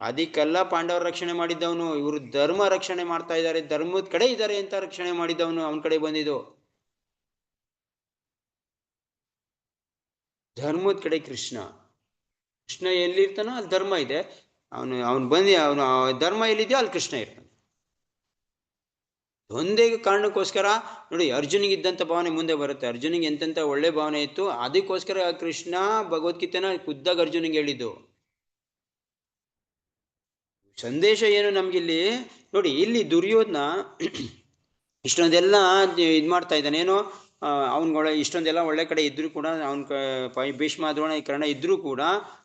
ಅದಕ್ಕೆಲ್ಲ ಪಾಂಡವರ ರಕ್ಷಣೆ ಮಾಡಿದ್ದವನು, ಇವರು ಧರ್ಮ ರಕ್ಷಣೆ ಮಾಡ್ತಾ ಇದ್ದಾರೆ, ಧರ್ಮದ ಕಡೆ ಇದ್ದಾರೆ ಅಂತ ರಕ್ಷಣೆ ಮಾಡಿದ್ದವನು ಅವನ ಕಡೆ ಬಂದಿದ್ದು. ಧರ್ಮದ ಕಡೆ ಕೃಷ್ಣ. ಕೃಷ್ಣ ಎಲ್ಲಿರ್ತಾನೋ ಅಲ್ಲಿ ಧರ್ಮ ಇದೆ. ಅವನು ಅವನು ಬಂದು, ಅವನು ಧರ್ಮ ಎಲ್ಲಿದೆಯೋ ಅಲ್ಲಿ ಕೃಷ್ಣ ಇರ್ತಾನೆ. ಒಂದೇ ಕಾರಣಕ್ಕೋಸ್ಕರ, ನೋಡಿ ಅರ್ಜುನಿಗೆ ಇದ್ದಂಥ ಭಾವನೆ ಮುಂದೆ ಬರುತ್ತೆ. ಅರ್ಜುನಿಗೆ ಎಂತೆಂಥ ಒಳ್ಳೆ ಭಾವನೆ ಇತ್ತು, ಅದಕ್ಕೋಸ್ಕರ ಕೃಷ್ಣ ಭಗವದ್ಗೀತೆನ ಖುದ್ದಾಗಿ ಅರ್ಜುನಿಗೆ ಹೇಳಿದ್ದು. ಸಂದೇಶ ಏನು ನಮ್ಗಿಲ್ಲಿ? ನೋಡಿ, ಇಲ್ಲಿ ದುರ್ಯೋಧನ ಇಷ್ಟೊಂದೆಲ್ಲ ಇದು ಮಾಡ್ತಾ ಇದ್ದಾನೆ. ಏನೋ? ಅವನ್ಗಳ ಇಷ್ಟೊಂದೆಲ್ಲ ಒಳ್ಳೆ ಕಡೆ ಇದ್ದರೂ ಕೂಡ, ಅವನ ಭೀಷ್ಮ, ದ್ರೋಣ ಕರ್ಣ ಇದ್ರೂ ಕೂಡ,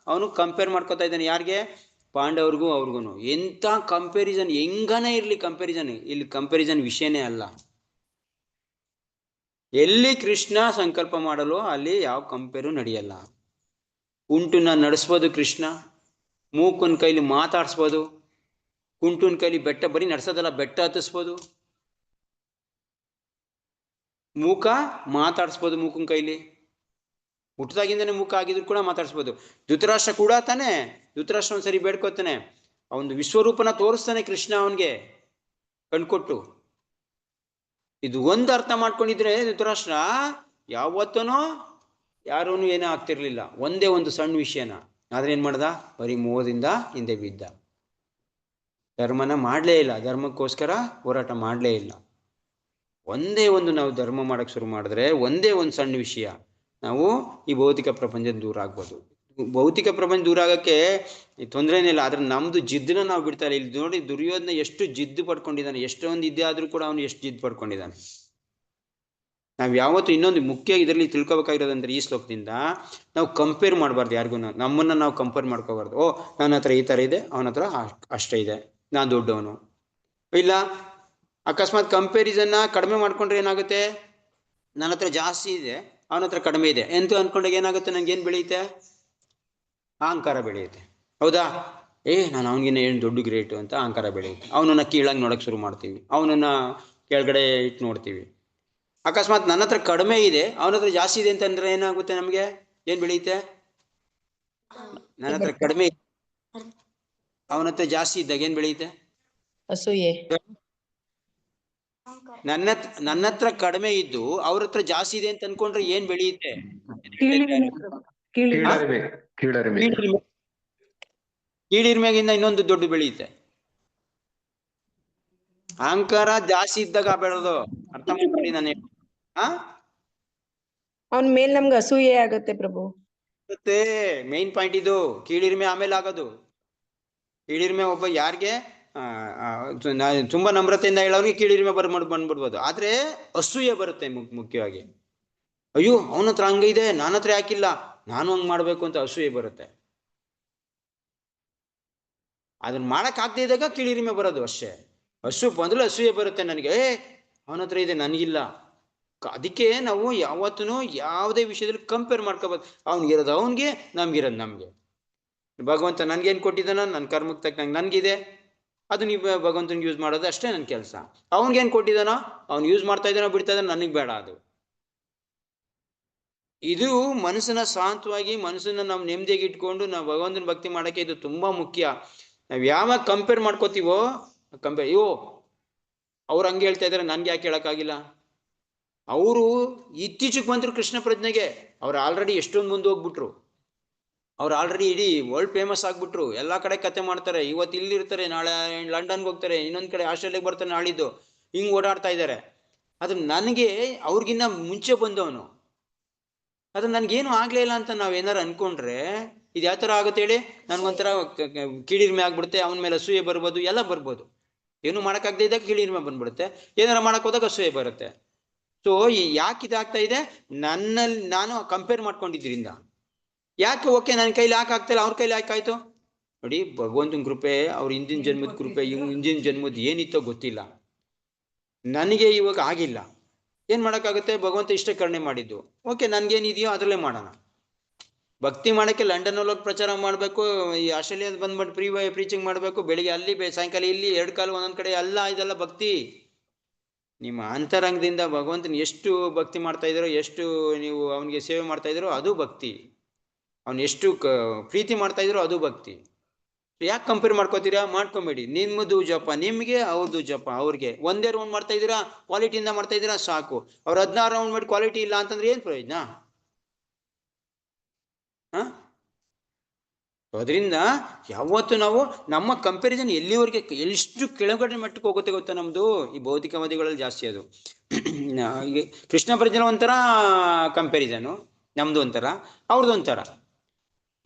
ಅವನು ಕಂಪೇರ್ ಮಾಡ್ಕೋತಾ ಇದ್ದಾನೆ. ಯಾರಿಗೆ? ಪಾಂಡವ್ರಿಗೂ ಅವ್ರಿಗೂ ಎಂಥ ಕಂಪ್ಯಾರಿಸನ್ ಹೆಂಗನೇ ಇರಲಿ ಕಂಪ್ಯಾರಿಸನ್ ಇಲ್ಲಿ ಕಂಪ್ಯಾರಿಸನ್ ವಿಷಯನೇ ಅಲ್ಲ. ಎಲ್ಲಿ ಕೃಷ್ಣ ಸಂಕಲ್ಪ ಮಾಡಲು ಅಲ್ಲಿ ಯಾವ ಕಂಪೇರು ನಡೆಯಲ್ಲ. ಕುಂಟುನ ನಡೆಸ್ಬೋದು ಕೃಷ್ಣ, ಮೂಕನ ಕೈಲಿ ಮಾತಾಡಿಸ್ಬೋದು, ಕುಂಟುನ ಕೈಲಿ ಬೆಟ್ಟ ಬರೀ ನಡ್ಸೋದಲ್ಲ, ಬೆಟ್ಟ ಹತ್ತಿಸ್ಬೋದು. ಮೂಕ ಮಾತಾಡಿಸ್ಬೋದು ಮೂಕನ ಕೈಲಿ. ಹುಟ್ಟದಾಗಿಂದನೇ ಮುಖ ಆಗಿದ್ರು ಕೂಡ ಮಾತಾಡ್ಸ್ಬೋದು. ಧೃತರಾಷ್ಟ್ರ ಕೂಡ ತಾನೆ ಧೃತರಾಷ್ಟ್ರ ಒಂದ್ಸರಿ ಬೇಡ್ಕೋತಾನೆ. ಅವನು ವಿಶ್ವರೂಪನ ತೋರಿಸ್ತಾನೆ ಕೃಷ್ಣ ಅವನಿಗೆ, ಕಣ್ಕೊಟ್ಟು. ಇದು ಒಂದು ಅರ್ಥ ಮಾಡ್ಕೊಂಡಿದ್ರೆ ಧೃತರಾಷ್ಟ್ರ ಯಾವತ್ತೂ ಯಾರೂ ಏನೂ ಆಗ್ತಿರ್ಲಿಲ್ಲ. ಒಂದೇ ಒಂದು ಸಣ್ಣ ವಿಷಯನ. ಆದ್ರೆ ಏನ್ ಮಾಡ್ದ? ಬರೀ ಮೋಹದಿಂದ ಹಿಂದೆ ಬಿದ್ದ. ಧರ್ಮನ ಮಾಡಲೇ ಇಲ್ಲ. ಧರ್ಮಕ್ಕೋಸ್ಕರ ಹೋರಾಟ ಮಾಡಲೇ ಇಲ್ಲ. ಒಂದೇ ಒಂದು ನಾವು ಧರ್ಮ ಮಾಡಕ್ ಶುರು ಮಾಡಿದ್ರೆ, ಒಂದೇ ಒಂದು ಸಣ್ಣ ವಿಷಯ. ನಾವು ಈ ಭೌತಿಕ ಪ್ರಪಂಚದ ದೂರ ಆಗ್ಬೋದು ಭೌತಿಕ ಪ್ರಪಂಚ ದೂರ ಆಗಕ್ಕೆ ತೊಂದರೆನೇ ಇಲ್ಲ, ಆದ್ರೆ ನಮ್ದು ಜಿದ್ದನ್ನು ನಾವು ಬಿಡ್ತಾ ಇಲ್ಲ. ಇಲ್ಲಿ ನೋಡಿ ದುರ್ಯೋಧನ ಎಷ್ಟು ಜಿದ್ದು ಪಡ್ಕೊಂಡಿದ್ದಾನೆ, ಎಷ್ಟೊಂದು ಇದ್ದೇ ಆದ್ರೂ ಕೂಡ ಅವನು ಎಷ್ಟು ಜಿದ್ದು ಪಡ್ಕೊಂಡಿದ್ದಾನೆ. ನಾವು ಯಾವತ್ತು ಇನ್ನೊಂದು ಮುಖ್ಯ ಇದರಲ್ಲಿ ತಿಳ್ಕೊಬೇಕಾಗಿರೋದಂದ್ರೆ ಈ ಶ್ಲೋಕದಿಂದ ನಾವು ಕಂಪೇರ್ ಮಾಡಬಾರ್ದು ಯಾರಿಗೂ. ನಮ್ಮನ್ನ ನಾವು ಕಂಪೇರ್ ಮಾಡ್ಕೋಬಾರ್ದು. ಓ, ನನ್ನ ಹತ್ರ ಈ ತರ ಇದೆ, ಅವನ ಹತ್ರ ಅಷ್ಟೇ ಇದೆ, ನಾನು ದೊಡ್ಡವನು. ಇಲ್ಲ, ಅಕಸ್ಮಾತ್ ಕಂಪೇರಿಸನ್ನ ಕಡಿಮೆ ಮಾಡ್ಕೊಂಡ್ರೆ ಏನಾಗುತ್ತೆ? ನನ್ನ ಹತ್ರ ಜಾಸ್ತಿ ಇದೆ ಅವನ ಹತ್ರ ಕಡಿಮೆ ಇದೆ. ಎಂತ ಅನ್ಕೊಂಡಾಗ ಏನಾಗುತ್ತೆ? ನಂಗೆ ಏನ್ ಬೆಳೆಯುತ್ತೆ? ಅಹಂಕಾರ ಬೆಳೆಯುತ್ತೆ. ಹೌದಾ? ಏ ನಾನು ಅವನಿಗಿನ್ನ ಏನು ದೊಡ್ಡ ಗ್ರೇಟ್ ಅಂತ ಅಹಂಕಾರ ಬೆಳೆಯುತ್ತೆ. ಅವನನ್ನ ಕೀಳಾಗಿ ನೋಡಕ್ ಶುರು ಮಾಡ್ತೀವಿ. ಅವನನ್ನ ಕೆಳಗಡೆ ಇಟ್ಟು ನೋಡ್ತೀವಿ. ಅಕಸ್ಮಾತ್ ನನ್ನ ಹತ್ರ ಕಡಿಮೆ ಇದೆ ಅವನ ಹತ್ರ ಜಾಸ್ತಿ ಇದೆ ಅಂತಂದ್ರೆ ಏನಾಗುತ್ತೆ ನಮಗೆ? ಏನ್ ಬೆಳೆಯುತ್ತೆ? ನನ್ನ ಹತ್ರ ಕಡಿಮೆ ಅವನ ಹತ್ರ ಜಾಸ್ತಿ ಇದ್ದಾಗ ಏನ್ ಬೆಳೆಯುತ್ತೆ? ಅಸೂಯೆ. ನನ್ನ ನನ್ನತ್ರ ನನ್ನ ಹತ್ರ ಕಡಿಮೆ ಇದ್ದು ಅವ್ರ ಹತ್ರ ಜಾಸ್ತಿ ಇದೆ ಅಂತ ಅನ್ಕೊಂಡ್ರೆ ಏನ್ ಬೆಳೆಯುತ್ತೆ? ಕೀಳಿರ್ಮ್ಯಾಗಿಂದ ಕೀಳಿರಿಮೆ. ಕೀಳರಿಮೆ. ಕೀಳರಿಮೆ. ಇನ್ನೊಂದು ದೊಡ್ಡ ಬೆಳೆಯುತ್ತೆ. ಅಹಂಕಾರ ಜಾಸ್ತಿ ಇದ್ದಾಗ ಬೆಳೆದು ಅರ್ಥ ಮಾಡ್ಕೊಳ್ಳಿ ನಾನು. ಅವನ್ ಮೇಲ್ ನಮ್ಗೆ ಅಸೂಯೆ ಆಗತ್ತೆ ಪ್ರಭು. ಮತ್ತೆ ಮೇನ್ ಪಾಯಿಂಟ್ ಇದು ಕೀಳಿರ್ಮೆ ಆಮೇಲೆ ಆಗೋದು. ಕೀಳಿರ್ಮೆ ಒಬ್ಬ ಯಾರಿಗೆ? ತುಂಬಾ ನಮ್ರತೆಯಿಂದ ಹೇಳೋನಿಗೆ ಕೀಳಿರಿಮೆ ಬರ್ ಬಂದ್ಬಿಡ್ಬೋದು. ಆದ್ರೆ ಅಸೂಯೆ ಬರುತ್ತೆ ಮುಖ್- ಮುಖ್ಯವಾಗಿ. ಅಯ್ಯೋ, ಅವನ ಹತ್ರ ಹಂಗಿದೆ ನನ್ನ ಹತ್ರ ಯಾಕಿಲ್ಲ, ನಾನು ಹಂಗ್ ಮಾಡ್ಬೇಕು ಅಂತ ಅಸೂಯೆ ಬರುತ್ತೆ. ಅದನ್ನ ಮಾಡಕ್ ಆಗದೆ ಇದ್ದಾಗ ಕೀಳಿರಿಮೆ ಬರೋದು ಅಷ್ಟೇ. ಹಸು ಬಂದ್ರೆ ಅಸೂಯೆ ಬರುತ್ತೆ ನನಗೆ. ಏ, ಅವನ ಹತ್ರ ಇದೆ, ನನಗಿಲ್ಲ. ಅದಕ್ಕೆ ನಾವು ಯಾವತ್ತೂ ಯಾವುದೇ ವಿಷಯದಲ್ಲಿ ಕಂಪೇರ್ ಮಾಡ್ಕೋಬೋದು. ಅವ್ನಿಗಿರೋದು ಅವನಿಗೆ, ನಮ್ಗಿರೋದು ನಮಗೆ. ಭಗವಂತ ನನ್ಗೇನು ಕೊಟ್ಟಿದ್ದಾನ ನನ್ನ ಕರ್ಮಕ್ಕೆ ತಕ್ಕಂಗೆ ನನಗಿದೆ. ಅದು ನೀವು ಭಗವಂತನಿಗೆ ಯೂಸ್ ಮಾಡೋದು ಅಷ್ಟೇ ನನ್ನ ಕೆಲಸ. ಅವ್ನಿಗೇನು ಕೊಟ್ಟಿದ್ದಾನೋ, ಅವ್ನು ಯೂಸ್ ಮಾಡ್ತಾ ಇದ್ದಾನೋ ಬಿಡ್ತಾ ಇದ್ದಾನೋ ನನಗೆ ಬೇಡ ಅದು. ಇದು ಮನಸ್ಸನ್ನ ಶಾಂತವಾಗಿ, ಮನಸ್ಸನ್ನ ನಾವು ನೆಮ್ಮದಿಯಾಗಿ ಇಟ್ಕೊಂಡು ನಾವು ಭಗವಂತನ ಭಕ್ತಿ ಮಾಡೋಕ್ಕೆ ಇದು ತುಂಬಾ ಮುಖ್ಯ. ನಾವು ಯಾವಾಗ ಕಂಪೇರ್ ಮಾಡ್ಕೋತೀವೋ ಕಂಪೇರ್ ಅಯ್ಯೋ ಅವ್ರು ಹಂಗೆ ಹೇಳ್ತಾ ಇದ್ದಾರೆ ನನ್ಗೆ ಯಾಕೆ ಹೇಳೋಕ್ಕಾಗಿಲ್ಲ? ಅವರು ಇತ್ತೀಚೆಗೆ ಬಂದರು ಕೃಷ್ಣ ಪ್ರಜ್ಞೆಗೆ, ಅವ್ರು ಆಲ್ರೆಡಿ ಎಷ್ಟೊಂದು ಮುಂದೆ ಹೋಗ್ಬಿಟ್ರು. ಅವ್ರು ಆಲ್ರೆಡಿ ಇಡೀ ವರ್ಲ್ಡ್ ಫೇಮಸ್ ಆಗ್ಬಿಟ್ರು. ಎಲ್ಲಾ ಕಡೆ ಕತೆ ಮಾಡ್ತಾರೆ. ಇವತ್ತು ಇಲ್ಲಿ ಇರ್ತಾರೆ, ನಾಳೆ ಲಂಡನ್ಗೆ ಹೋಗ್ತಾರೆ, ಇನ್ನೊಂದ್ ಕಡೆ ಆಸ್ಟ್ರೇಲಿಯಾಗೆ ಬರ್ತಾರೆ ನಾಳಿದ್ದು. ಹಿಂಗ್ ಓಡಾಡ್ತಾ ಇದ್ದಾರೆ ಅದು ನನಗೆ ಅವ್ರಿಗಿನ್ನ ಮುಂಚೆ ಬಂದವನು. ಅದು ನನ್ಗೇನು ಆಗ್ಲೇ ಇಲ್ಲ ಅಂತ ನಾವ್ ಏನಾರು ಅನ್ಕೊಂಡ್ರೆ, ಇದು ಯಾವ ತರ ಆಗುತ್ತೆ ಹೇಳಿ? ನನ್ಗೊಂಥರ ಕ- ಕ- ಕೀಳಿರಿಮೆ ಆಗ್ಬಿಡುತ್ತೆ, ಅವನ ಮೇಲೆ ಅಸೂಯೆ ಬರ್ಬೋದು, ಎಲ್ಲ ಬರ್ಬೋದು. ಏನು ಮಾಡೋಕ್ಕಾಗದೇ ಇದ್ದಾಗ ಕೀಳಿರಿಮೆ ಬಂದ್ಬಿಡುತ್ತೆ. ಏನಾರ ಮಾಡಕ್ ಹೋದಾಗ ಅಸೂಯೆ ಬರುತ್ತೆ. ಸೊ ಯಾಕೆ ಇದಾಗ್ತಾ ಇದೆ? ನನ್ನಲ್ಲಿ, ನಾನು ಕಂಪೇರ್ ಮಾಡ್ಕೊಂಡಿದ್ರಿಂದ. ಯಾಕೆ ಓಕೆ? ನನ್ನ ಕೈಲಿ ಯಾಕೆ ಆಗ್ತಿಲ್ಲ ಅವ್ರ ಕೈಲಿ ಯಾಕೆ ಆಯ್ತು? ನೋಡಿ ಭಗವಂತನ ಕೃಪೆ ಅವ್ರ ಹಿಂದಿನ ಜನ್ಮದ ಕೃಪೆ ಇವ್ ಹಿಂದಿನ ಜನ್ಮದ ಏನಿತ್ತೋ ಗೊತ್ತಿಲ್ಲ. ನನಗೆ ಇವಾಗ ಆಗಿಲ್ಲ. ಏನ್ ಮಾಡೋಕ್ಕಾಗುತ್ತೆ? ಭಗವಂತ ಇಷ್ಟೇ ಕರ್ಣೆ ಮಾಡಿದ್ದು. ಓಕೆ ನನ್ಗೇನಿದೆಯೋ ಅದರಲ್ಲೇ ಮಾಡೋಣ. ಭಕ್ತಿ ಮಾಡೋಕ್ಕೆ ಲಂಡನ್ ಹೋಗಿ ಪ್ರಚಾರ ಮಾಡಬೇಕು ಈ ಆಸ್ಟ್ರೇಲಿಯಾದ ಬಂದ್ಬಿಟ್ಟು ಪ್ರೀ ಪ್ರೀಚಿಂಗ್ ಮಾಡಬೇಕು ಬೆಳಿಗ್ಗೆ ಅಲ್ಲಿ ಸಾಯಂಕಾಲ ಇಲ್ಲಿ ಎರಡು ಕಾಲು ಒಂದೊಂದು ಕಡೆ ಎಲ್ಲ ಇದೆಲ್ಲ ಭಕ್ತಿ. ನಿಮ್ಮ ಅಂತರಂಗದಿಂದ ಭಗವಂತನ ಎಷ್ಟು ಭಕ್ತಿ ಮಾಡ್ತಾ ಇದ್ದೀರೋ ಎಷ್ಟು ನೀವು ಅವನಿಗೆ ಸೇವೆ ಮಾಡ್ತಾ ಇದ್ದೀರೋ ಅದು ಭಕ್ತಿ. ಅವ್ನು ಎಷ್ಟು ಕ, ಪ್ರೀತಿ ಮಾಡ್ತಾ ಇದ್ರು ಅದು ಭಕ್ತಿ. ಯಾಕೆ ಕಂಪೇರ್ ಮಾಡ್ಕೋತೀರಾ? ಮಾಡ್ಕೊಂಬೇಡಿ. ನಿಮ್ಮದು ಜಪ, ನಿಮ್ಗೆ ಅವ್ರದ್ದು ಜಪ, ಅವ್ರಿಗೆ. ಒಂದೇ ರೌಂಡ್ ಮಾಡ್ತಾ ಇದ್ದೀರಾ? ಕ್ವಾಲಿಟಿಯಿಂದ ಮಾಡ್ತಾ ಇದ್ದೀರಾ? ಸಾಕು. ಅವ್ರು ಹದಿನಾರು ರೌಂಡ್ ಮಾಡಿ ಕ್ವಾಲಿಟಿ ಇಲ್ಲ ಅಂತಂದ್ರೆ ಏನ್ ಪ್ರಯೋಜನ? ಹಾ? ಅದರಿಂದ ಯಾವತ್ತು ನಾವು ನಮ್ಮ ಕಂಪ್ಯಾರಿಸನ್ ಎಲ್ಲಿವರೆಗೆ ಎಷ್ಟು ಕೆಳಗಡೆ ಮಟ್ಟಕ್ಕೆ ಹೋಗುತ್ತೆ ಗೊತ್ತಾ ನಮ್ದು? ಈ ಭೌತಿಕವಾದಿಗಳಲ್ಲಿ ಜಾಸ್ತಿ ಅದು. ಕೃಷ್ಣ ಪ್ರಜ್ಞೆ ಒಂಥರ ಕಂಪ್ಯಾರಿಸನು ನಮ್ದು ಒಂಥರ ಅವ್ರದ್ದು ಒಂಥರ.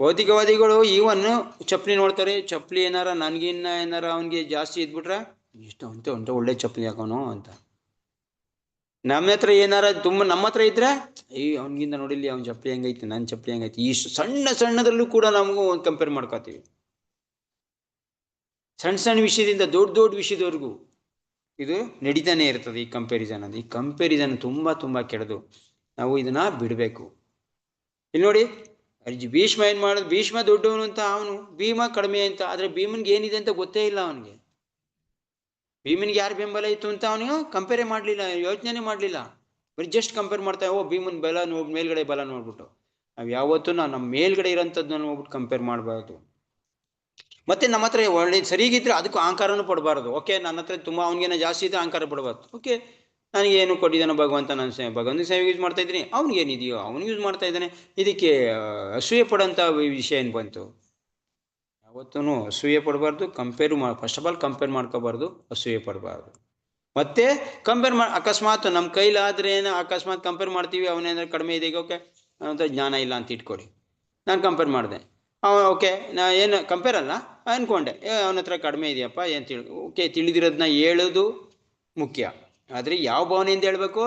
ಭೌತಿಕವಾದಿಗಳು ಈವನ್ ಚಪ್ಪಲಿ ನೋಡ್ತಾರೆ. ಚಪ್ಪಲಿ ಏನಾರ ನನ್ಗಿನ್ನ ಏನಾರ ಅವನಿಗೆ ಜಾಸ್ತಿ ಇದ್ಬಿಟ್ರೆ, ಇಷ್ಟು ಅಂತ ಅಂತ ಒಳ್ಳೆ ಚಪ್ಪಲಿ ಹಾಕೋನು ಅಂತ. ನಮ್ಮ ಹತ್ರ ಏನಾರ ತುಂಬ, ನಮ್ಮ ಹತ್ರ ಇದ್ರೆ ಈ ಅವನಿಗಿಂತ ನೋಡಿಲಿ ಅವ್ನ ಚಪ್ಪಲಿ ಹೆಂಗೈತಿ ನನ್ನ ಚಪ್ಪಲಿ ಹೆಂಗೈತಿ. ಈ ಸಣ್ಣ ಸಣ್ಣದಲ್ಲೂ ಕೂಡ ನಮಗೂ ಒಂದು ಕಂಪೇರ್ ಮಾಡ್ಕೋತೀವಿ. ಸಣ್ಣ ಸಣ್ಣ ವಿಷಯದಿಂದ ದೊಡ್ಡ ದೊಡ್ಡ ವಿಷಯದವರೆಗೂ ಇದು ನಡೀತಾನೆ ಇರ್ತದೆ ಈ ಕಂಪೇರಿಸನ್ ಅದು. ಈ ಕಂಪೇರಿಸನ್ ತುಂಬಾ ತುಂಬಾ ಕೆಡದು. ನಾವು ಇದನ್ನ ಬಿಡಬೇಕು. ಇಲ್ಲಿ ನೋಡಿ ಅರ್ಜಿ ಭೀಷ್ಮ ಏನು ಮಾಡೋದು ಭೀಷ್ಮ ದೊಡ್ಡವನು ಅಂತ ಅವನು, ಭೀಮ ಕಡಿಮೆ ಅಂತ, ಆದರೆ ಭೀಮನ್ಗೆ ಏನಿದೆ ಅಂತ ಗೊತ್ತೇ ಇಲ್ಲ ಅವನಿಗೆ. ಭೀಮನ್ಗೆ ಯಾರು ಬೆಂಬಲ ಇತ್ತು ಅಂತ ಅವನಿಗೆ ಕಂಪೇರೇ ಮಾಡಲಿಲ್ಲ ಯೋಚನೆ ಮಾಡಲಿಲ್ಲ. ಬರೀ ಜಸ್ಟ್ ಕಂಪೇರ್ ಮಾಡ್ತಾ, ಓ ಭೀಮನ್ ಬಲ ನೋಡ್, ಮೇಲ್ಗಡೆ ಬಲ ನೋಡ್ಬಿಟ್ಟು. ನಾವು ಯಾವತ್ತೂ ನಾವು ನಮ್ಮ ಮೇಲ್ಗಡೆ ಇರೋಂಥದ್ದನ್ನ ನೋಡ್ಬಿಟ್ಟು ಕಂಪೇರ್ ಮಾಡಬಾರ್ದು. ಮತ್ತೆ ನಮ್ಮ ಹತ್ರ ಒಳ್ಳೆ ಸರಿಗಿದ್ರೆ ಅದಕ್ಕೂ ಅಹಂಕಾರನೂ ಪಡಬಾರ್ದು. ಓಕೆ, ನನ್ನ ಹತ್ರ ತುಂಬಾ ಅವನಿಗೇನೋ ಜಾಸ್ತಿ ಇದೆ ಅಹಂಕಾರ ಪಡಬಾರ್ದು. ಓಕೆ ನನಗೆ ಏನು ಕೊಟ್ಟಿದ್ದಾನೋ ಭಗವಂತ ನನ್ನ ಸೇವೆ. ಭಗವಂತನ ಸೇವೆ ಯೂಸ್ ಮಾಡ್ತಾ ಇದ್ದೀನಿ. ಅವ್ನಿಗೆ ಏನಿದೆಯೋ ಅವ್ನು ಯೂಸ್ ಮಾಡ್ತಾ ಇದ್ದಾನೆ. ಇದಕ್ಕೆ ಅಸೂಯೆ ಪಡೋಂಥ ವಿಷಯ ಏನು ಬಂತು? ಯಾವತ್ತೂ ಅಸೂಯೆ ಪಡಬಾರ್ದು ಕಂಪೇರ್ ಮಾ ಫಸ್ಟ್ ಆಫ್ ಆಲ್ ಕಂಪೇರ್ ಮಾಡ್ಕೋಬಾರ್ದು, ಅಸೂಯೆ ಪಡಬಾರ್ದು. ಮತ್ತೆ ಕಂಪೇರ್ ಮಾಡಿ ಅಕಸ್ಮಾತ್ ನಮ್ಮ ಕೈಲಾದ್ರೆ ಏನು ಅಕಸ್ಮಾತ್ ಕಂಪೇರ್ ಮಾಡ್ತೀವಿ ಅವನೇನಾದ್ರು ಕಡಿಮೆ ಇದೆ, ಓಕೆ? ಅಂತ ಜ್ಞಾನ ಇಲ್ಲ ಅಂತ ಇಟ್ಕೊಡಿ. ನಾನು ಕಂಪೇರ್ ಮಾಡಿದೆ. ಅವನು ಓಕೆ, ನಾ ಏನು ಕಂಪೇರ್ ಅಲ್ಲ? ಅನ್ಕೊಂಡೆ. ಅವನ ಹತ್ರ ಕಡಿಮೆ ಇದೆಯಪ್ಪ, ಏನು ತಿಳಿ, ಓಕೆ ತಿಳಿದಿರೋದನ್ನ ಹೇಳೋದು ಮುಖ್ಯ. ಆದರೆ ಯಾವ ಭಾವನೆಯಿಂದ ಹೇಳಬೇಕು?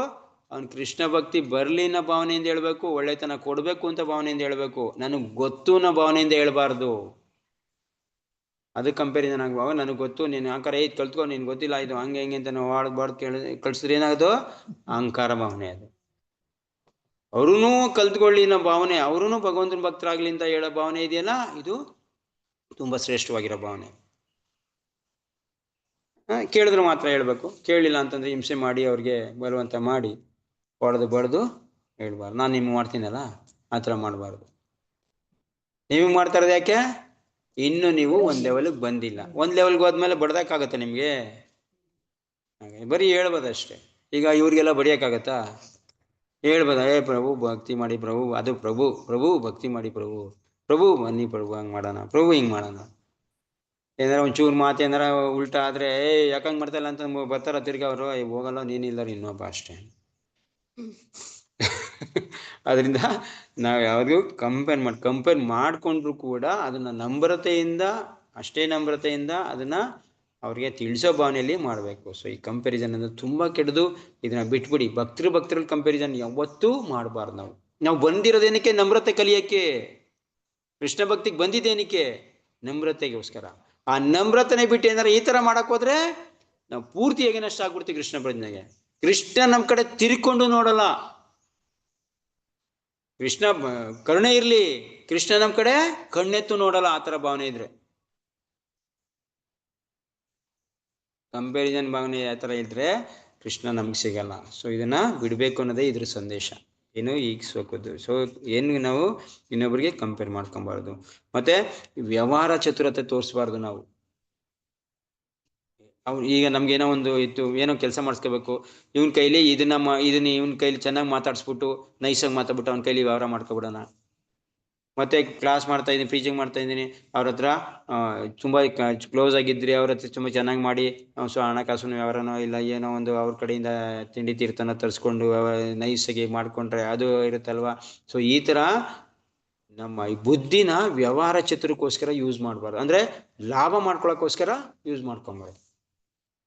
ಅವ್ನು ಕೃಷ್ಣ ಭಕ್ತಿ ಬರಲಿ ಅನ್ನೋ ಭಾವನೆಯಿಂದ ಹೇಳಬೇಕು, ಒಳ್ಳೆತನ ಕೊಡಬೇಕು ಅಂತ ಭಾವನೆಯಿಂದ ಹೇಳಬೇಕು. ನನಗೆ ಗೊತ್ತು ಅನ್ನೋ ಭಾವನೆಯಿಂದ ಹೇಳ್ಬಾರ್ದು. ಅದು ಕಂಪೇರಿಸನ್ ಆಗುವಾಗ ನನಗೆ ಗೊತ್ತು, ನೀನು ಆಕಾರ ಐದು ಕಲ್ತ್ಕೊ, ನೀನು ಗೊತ್ತಿಲ್ಲ, ಇದು ಹಂಗೆ ಹೆಂಗೆ ಅಂತ ನಾವು ಆಡ್ಬಾರ್ದು ಕೇಳ, ಕಳ್ಸಿದ್ರೆ ಏನಾಗೋದು? ಅಹಂಕಾರ ಭಾವನೆ ಅದು. ಅವ್ರೂ ಕಲ್ತ್ಕೊಳ್ಳಿ ಅನ್ನೋ ಭಾವನೆ ಅವ್ರೂ ಭಗವಂತನ ಭಕ್ತರಾಗ್ಲಿ ಅಂತ ಹೇಳೋ ಭಾವನೆ ಇದೆಯಲ್ಲ? ಇದು ತುಂಬಾ ಶ್ರೇಷ್ಠವಾಗಿರೋ ಭಾವನೆ. ಕೇಳಿದ್ರೆ ಮಾತ್ರ ಹೇಳ್ಬೇಕು. ಕೇಳಿಲ್ಲ ಅಂತಂದ್ರೆ ಹಿಂಸೆ ಮಾಡಿ ಅವ್ರಿಗೆ ಬರುವಂತ ಮಾಡಿ ಹೊಡೆದು ಬಡ್ದು ಹೇಳ್ಬಾರ್ದು. ನಾನು ನಿಮ್ಗೆ ಮಾಡ್ತೀನಲ್ಲ, ಆ ಥರ ಮಾಡಬಾರ್ದು. ನಿಮಗೆ ಮಾಡ್ತಾ ಇರೋದು ಯಾಕೆ? ಇನ್ನು ನೀವು ಒಂದ್ ಲೆವೆಲ್ಗೆ ಬಂದಿಲ್ಲ. ಒಂದು ಲೆವೆಲ್ಗೆ ಹೋದ್ಮೇಲೆ ಬಡ್ದಕ್ಕಾಗತ್ತೆ ನಿಮ್ಗೆ? ಹಾಗೆ, ಬರೀ ಹೇಳ್ಬೋದು ಅಷ್ಟೇ. ಈಗ ಇವ್ರಿಗೆಲ್ಲ ಬಡಿಯೋಕ್ಕಾಗತ್ತಾ? ಹೇಳ್ಬೋದ, ಏ ಪ್ರಭು, ಭಕ್ತಿ ಮಾಡಿ ಪ್ರಭು, ಅದು ಪ್ರಭು ಪ್ರಭು ಭಕ್ತಿ ಮಾಡಿ ಪ್ರಭು ಪ್ರಭು ಬನ್ನಿ ಪ್ರಭು, ಹಂಗೆ ಮಾಡೋಣ, ಪ್ರಭು ಹಿಂಗೆ ಮಾಡೋಣ. ಏನಾರ ಒಂಚೂರು ಮಾತು ಏನಾರ ಉಲ್ಟಾ ಆದರೆ ಏ ಯಾಕಂಗೆ ಮಾಡ್ತಾಯಿಲ್ಲ ಅಂತ ಬರ್ತಾರ ತಿರ್ಗಿ ಅವರು. ಹೋಗಲ್ಲ ನೀನಿಲ್ಲ ಇನ್ನೊಬ್ಬ ಅಷ್ಟೇ. [laughs] ಅದರಿಂದ ನಾವು ಯಾವ್ದು ಕಂಪೇರ್ ಮಾಡಿ ಕಂಪೇರ್ ಮಾಡಿಕೊಂಡ್ರು ಕೂಡ ಅದನ್ನ ನಮ್ರತೆಯಿಂದ ಅಷ್ಟೇ ನಮ್ರತೆಯಿಂದ ಅದನ್ನ ಅವ್ರಿಗೆ ತಿಳಿಸೋ ಭಾವನೆಯಲ್ಲಿ ಮಾಡಬೇಕು. ಸೊ ಈ ಕಂಪ್ಯಾರಿಸನ್ ಅಂದರೆ ತುಂಬ ಕೆಡದು ಇದನ್ನ ಬಿಟ್ಬಿಡಿ. ಭಕ್ತರು ಭಕ್ತರಲ್ಲಿ ಕಂಪ್ಯಾರಿಸನ್ ಯಾವತ್ತೂ ಮಾಡಬಾರ್ದು ನಾವು. ನಾವು ಬಂದಿರೋದೇನಕ್ಕೆ? ನಮ್ರತೆ ಕಲಿಯೋಕ್ಕೆ. ಕೃಷ್ಣ ಭಕ್ತಿಗೆ ಬಂದಿದ್ದೇನಕ್ಕೆ? ನಮ್ರತೆಗೋಸ್ಕರ ಆ ನಮ್ರತನೆ ಬಿಟ್ಟು ಏನಾರ ಈ ಥರ ಮಾಡಕ್ ಹೋದ್ರೆ ನಾವು ಪೂರ್ತಿಯಾಗಿ ನಷ್ಟ ಆಗ್ಬಿಡ್ತೀವಿ ಕೃಷ್ಣ ಪ್ರಜ್ಞೆಗೆ. ಕೃಷ್ಣ ನಮ್ಮ ಕಡೆ ತಿರ್ಕೊಂಡು ನೋಡಲ್ಲ. ಕೃಷ್ಣ ಕರುಣೆ ಇರ್ಲಿ. ಕೃಷ್ಣ ನಮ್ಮ ಕಡೆ ಕಣ್ಣೆತ್ತು ನೋಡಲ್ಲ ಆ ಥರ ಭಾವನೆ ಇದ್ರೆ. ಕಂಪ್ಯಾರಿಸನ್ ಭಾವನೆ ಆ ಥರ ಇದ್ರೆ ಕೃಷ್ಣ ನಮ್ಗೆ ಸಿಗಲ್ಲ. ಸೊ ಇದನ್ನ ಬಿಡಬೇಕು ಅನ್ನೋದೇ ಇದ್ರ ಸಂದೇಶ. ಏನು ಈಗ ಸೋಕೋದು ಸೊ ಏನು ನಾವು ಇನ್ನೊಬ್ಬರಿಗೆ ಕಂಪೇರ್ ಮಾಡ್ಕೊಬಾರ್ದು. ಮತ್ತೆ ವ್ಯವಹಾರ ಚತುರತೆ ತೋರಿಸ್ಬಾರ್ದು ನಾವು. ಅವ್ನು, ಈಗ ನಮ್ಗೆ ಏನೋ ಒಂದು ಇತ್ತು, ಏನೋ ಕೆಲಸ ಮಾಡಿಸ್ಕೋಬೇಕು. ಇವನ್ ಕೈಲಿ ಇದನ್ನ ಇದನ್ನ ಇವನ್ ಕೈಲಿ ಚೆನ್ನಾಗಿ ಮಾತಾಡ್ಸ್ಬಿಟ್ಟು ನೈಸಾಗಿ ಮಾತಾಡ್ಬಿಟ್ಟು ಅವ್ನ ಕೈಲಿ ವ್ಯವಹಾರ ಮಾಡ್ಕೊಬಿಡೋಣ. ಮತ್ತೆ ಕ್ಲಾಸ್ ಮಾಡ್ತಾ ಇದ್ದೀನಿ ಟೀಚಿಂಗ್ ಮಾಡ್ತಾ ಇದ್ದೀನಿ. ಅವ್ರ ಹತ್ರ ತುಂಬಾ ಕ್ಲೋಸ್ ಆಗಿದ್ರಿ, ಅವ್ರ ಹತ್ರ ತುಂಬಾ ಚೆನ್ನಾಗಿ ಮಾಡಿ. ಸೊ ಹಣಕಾಸಿನ ವ್ಯವಹಾರನೋ ಇಲ್ಲ ಏನೋ ಒಂದು ಅವ್ರ ಕಡೆಯಿಂದ ತಿಂಡಿ ತೀರ್ಥನ ತರಿಸ್ಕೊಂಡು ಆಗಿ ಮಾಡ್ಕೊಂಡ್ರೆ ಅದು ಇರುತ್ತಲ್ವಾ? ಸೊ ಈ ತರ ನಮ್ಮ ಈ ಬುದ್ಧಿನ ವ್ಯವಹಾರ ಚತುರಕ್ಕೋಸ್ಕರ ಯೂಸ್ ಮಾಡಬಾರ್ದು. ಅಂದ್ರೆ ಲಾಭ ಮಾಡ್ಕೊಳ್ಳೋಕ್ಕೋಸ್ಕರ ಯೂಸ್ ಮಾಡ್ಕೊಬಾರ್ದು.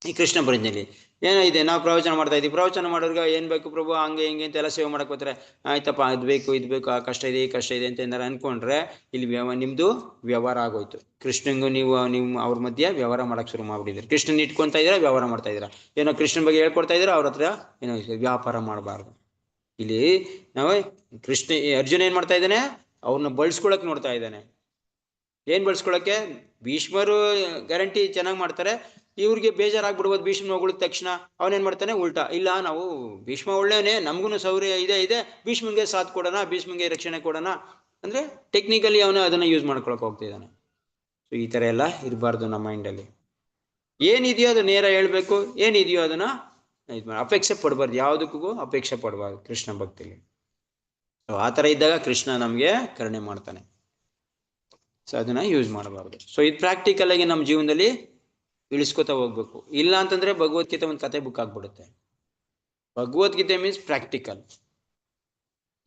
ಈ ಕೃಷ್ಣ ಪ್ರಜ್ಞೆಲಿ ಏನೋ ಇದೆ, ನಾವು ಪ್ರವಚನ ಮಾಡ್ತಾ ಇದ್ದೀವಿ. ಪ್ರವಚನ ಮಾಡೋರ್ಗೆ ಏನ್ ಬೇಕು ಪ್ರಭು? ಹಂಗೆ ಹಿಂಗೆ ಅಂತ ಎಲ್ಲ ಸೇವೆ ಮಾಡಕ್ ಹೋದ್ರೆ, ಆಯ್ತಪ್ಪ, ಅದು ಬೇಕು, ಇದು ಬೇಕು, ಆ ಕಷ್ಟ ಇದೆ, ಈ ಕಷ್ಟ ಇದೆ ಅಂತ ಏನಾರ ಅನ್ಕೊಂಡ್ರೆ, ಇಲ್ಲಿ ನಿಮ್ದು ವ್ಯವಹಾರ ಆಗೋಯ್ತು. ಕೃಷ್ಣಂಗೂ ನೀವು ನಿಮ್ಮ ಅವ್ರ ಮಧ್ಯೆ ವ್ಯವಹಾರ ಮಾಡಕ್ ಶುರು ಮಾಡ್ಬಿಟ್ಟಿದ್ದೀರಿ ಕೃಷ್ಣನ್ ಇಟ್ಕೊಂತ ಇದ್ದೀರಾ, ವ್ಯವಹಾರ ಮಾಡ್ತಾ ಇದ್ದೀರಾ? ಏನೋ ಕೃಷ್ಣನ್ ಬಗ್ಗೆ ಹೇಳ್ಕೊಡ್ತಾ ಇದ್ದೀರಾ, ಅವ್ರ ಹತ್ರ ಏನೋ ವ್ಯಾಪಾರ ಮಾಡಬಾರ್ದು. ಇಲ್ಲಿ ನಾವು ಕೃಷ್ಣ, ಅರ್ಜುನ ಏನ್ ಮಾಡ್ತಾ ಇದ್ದಾನೆ? ಅವ್ರನ್ನ ಬಳಸ್ಕೊಳಕ್ ನೋಡ್ತಾ ಇದ್ದಾನೆ. ಏನ್ ಬಳಸ್ಕೊಳಕ್ಕೆ? ಭೀಷ್ಮರು ಗ್ಯಾರಂಟಿ ಚೆನ್ನಾಗಿ ಮಾಡ್ತಾರೆ. ಇವ್ರಿಗೆ ಬೇಜಾರಾಗ್ಬಿಡ್ಬೋದು ಭೀಷ್ಮ ಹೊಗಳಿದ ತಕ್ಷಣ. ಅವನೇನ್ ಮಾಡ್ತಾನೆ? ಉಲ್ಟಾ. ಇಲ್ಲ, ನಾವು ಭೀಷ್ಮ ಒಳ್ಳೆಯವನೇ ನಮ್ಗೂ ಸೌರ್ಯ ಇದೆ ಇದೆ. ಭೀಷ್ಮಂಗೆ ಸಾಥ್ ಕೊಡೋಣ ಭೀಷ್ಮಂಗೆ ರಕ್ಷಣೆ ಕೊಡೋಣ. ಅಂದ್ರೆ ಟೆಕ್ನಿಕಲಿ ಅವನು ಅದನ್ನ ಯೂಸ್ ಮಾಡ್ಕೊಳಕ್ ಹೋಗ್ತಿದ್ದಾನೆ ಸೊ ಈ ತರ ಎಲ್ಲ ಇರಬಾರ್ದು ನಮ್ಮ ಮೈಂಡಲ್ಲಿ ಏನಿದೆಯೋ ಅದು ನೇರ ಹೇಳ್ಬೇಕು. ಏನಿದೆಯೋ ಅದನ್ನ ಇದು ಅಪೇಕ್ಷೆ ಪಡಬಾರ್ದು. ಯಾವುದಕ್ಕೂ ಅಪೇಕ್ಷೆ ಪಡಬಾರ್ದು ಕೃಷ್ಣ ಭಕ್ತಿಲಿ. ಸೊ ಆ ಥರ ಇದ್ದಾಗ ಕೃಷ್ಣ ನಮಗೆ ಕರುಣೆ ಮಾಡ್ತಾನೆ. ಸೊ ಅದನ್ನ ಯೂಸ್ ಮಾಡಬಾರ್ದು. ಸೊ ಇದು ಪ್ರಾಕ್ಟಿಕಲ್ ಆಗಿ ನಮ್ಮ ಜೀವನದಲ್ಲಿ ಇಳಿಸ್ಕೊತಾ ಹೋಗ್ಬೇಕು. ಇಲ್ಲ ಅಂತಂದ್ರೆ ಭಗವದ್ಗೀತೆ ಒಂದು ಕತೆ ಬುಕ್ ಆಗ್ಬಿಡುತ್ತೆ. ಭಗವದ್ಗೀತೆ ಮೀನ್ಸ್ ಪ್ರಾಕ್ಟಿಕಲ್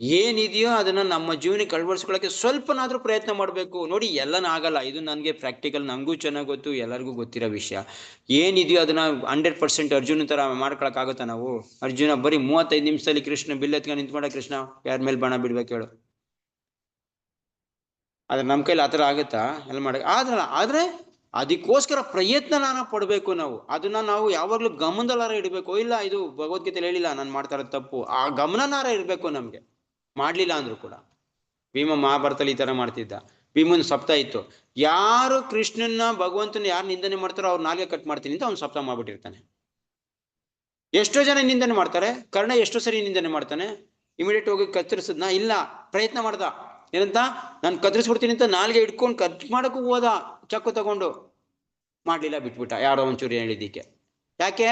ಏನಿದೆಯೋ ಅದನ್ನ ನಮ್ಮ ಜೀವನಕ್ಕೆ ಅಳವಡಿಸ್ಕೊಳ್ಳೋಕೆ ಸ್ವಲ್ಪನಾದ್ರೂ ಪ್ರಯತ್ನ ಮಾಡಬೇಕು. ನೋಡಿ, ಎಲ್ಲನೂ ಆಗಲ್ಲ. ಇದು ನನಗೆ ಪ್ರಾಕ್ಟಿಕಲ್ ನಂಗೂ ಚೆನ್ನಾಗಿ ಗೊತ್ತು, ಎಲ್ಲರಿಗೂ ಗೊತ್ತಿರೋ ವಿಷಯ. ಏನಿದೆಯೋ ಅದನ್ನ ಹಂಡ್ರೆಡ್ ಪರ್ಸೆಂಟ್ ಅರ್ಜುನ ತರ ಮಾಡ್ಕೊಳಕ್ಕಾಗುತ್ತಾ ನಾವು? ಅರ್ಜುನ, ಬರೀ ಮೂವತ್ತೈದು ನಿಮಿಷದಲ್ಲಿ ಕೃಷ್ಣ ಬಿಲ್ ಎತ್ಕೊಂಡು ನಿಂತ್ಕೊಂಡ ಕೃಷ್ಣ, ಯಾರ ಮೇಲೆ ಬಣ ಬಿಡ್ಬೇಕು ಹೇಳು. ಆದ್ರೆ ನಮ್ಮ ಕೈಲಿ ಆ ಥರ ಆಗುತ್ತಾ? ಎಲ್ಲ ಮಾಡೋ ಆದರೆ ಆದ್ರೆ ಅದಕ್ಕೋಸ್ಕರ ಪ್ರಯತ್ನ ನಾನು ಪಡಬೇಕು ನಾವು. ಅದನ್ನ ನಾವು ಯಾವಾಗ್ಲೂ ಗಮನದಲ್ಲಾರ ಇಡಬೇಕು. ಇಲ್ಲ, ಇದು ಭಗವದ್ಗೀತೆ ಹೇಳಿಲ್ಲ, ನಾನು ಮಾಡ್ತಾ ಇರೋದು ತಪ್ಪು. ಆ ಗಮನನಾರ ಇರಬೇಕು ನಮ್ಗೆ. ಮಾಡ್ಲಿಲ್ಲ ಅಂದ್ರು ಕೂಡ. ಭೀಮ ಮಹಾಭಾರತದಲ್ಲಿ ಈ ತರ ಮಾಡ್ತಿದ್ದ. ಭೀಮನ್ ಸಪ್ತ ಇತ್ತು. ಯಾರು ಕೃಷ್ಣನ್ನ, ಭಗವಂತನ ಯಾರು ನಿಂದನೆ ಮಾಡ್ತಾರೋ ಅವ್ರು ನಾಲ್ಗೆ ಕಟ್ ಮಾಡ್ತೀನಿ ಅಂತ ಅವ್ನು ಸಪ್ತ ಮಾಡ್ಬಿಟ್ಟಿರ್ತಾನೆ. ಎಷ್ಟೋ ಜನ ನಿಂದನೆ ಮಾಡ್ತಾರೆ. ಕರ್ಣ ಎಷ್ಟೋ ಸರಿ ನಿಂದನೆ ಮಾಡ್ತಾನೆ. ಇಮಿಡಿಯೇಟ್ ಹೋಗಿ ಕತ್ತರಿಸದ್ನ. ಇಲ್ಲ, ಪ್ರಯತ್ನ ಮಾಡ್ದ. ಏನಂತ? ನಾನು ಕದ್ರಿಸ್ಬಿಡ್ತೀನಿ ಅಂತ ನಾಲ್ಗೆ ಇಟ್ಕೊಂಡು ಕಟ್ ಮಾಡೋಕ್ಕೂ ಹೋದ. ಚಕ್ಕು ತಗೊಂಡು. ಮಾಡಲಿಲ್ಲ, ಬಿಟ್ಬಿಟ್ಟ. ಯಾರೋ ಒಂಚೂರು ಹೇಳಿದ್ದಕ್ಕೆ. ಯಾಕೆ?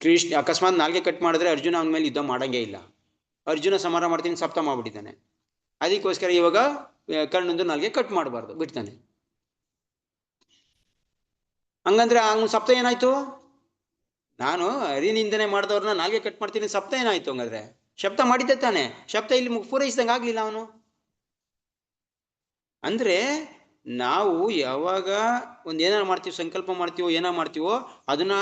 ಕೃಷ್ಣ ಅಕಸ್ಮಾತ್ ನಾಲ್ಗೆ ಕಟ್ ಮಾಡಿದ್ರೆ ಅರ್ಜುನ ಅವನ ಮೇಲೆ ಯುದ್ಧ ಮಾಡಂಗೇ ಇಲ್ಲ. ಅರ್ಜುನ ಸಮಾರ ಮಾಡ್ತೀನಿ, ಸಪ್ತ ಮಾಡ್ಬಿಟ್ಟಿದ್ದಾನೆ. ಅದಕ್ಕೋಸ್ಕರ ಇವಾಗ ಕಣ್ಣೊಂದು ನಾಲ್ಗೆ ಕಟ್ ಮಾಡಬಾರ್ದು, ಬಿಡ್ತಾನೆ. ಹಂಗಂದ್ರೆ ಅವ್ನು ಸಪ್ತ ಏನಾಯ್ತು? ನಾನು ಹರಿನಿಂದನೆ ಮಾಡಿದವ್ರನ್ನ ನಾಲ್ಗೆ ಕಟ್ ಮಾಡ್ತೀನಿ, ಸಪ್ತ ಏನಾಯ್ತು ಹಂಗಾದ್ರೆ? ಶಬ್ದ ಮಾಡಿದ್ದೆ ತಾನೆ. ಶಬ್ದ ಇಲ್ಲಿ ಪೂರೈಸಿದಂಗೆ ಆಗ್ಲಿಲ್ಲ ಅವನು. ಅಂದ್ರೆ ನಾವು ಯಾವಾಗ ಒಂದು ಏನಾರ ಮಾಡ್ತೀವಿ, ಸಂಕಲ್ಪ ಮಾಡ್ತೀವೋ ಏನೋ ಮಾಡ್ತೀವೋ, ಅದನ್ನ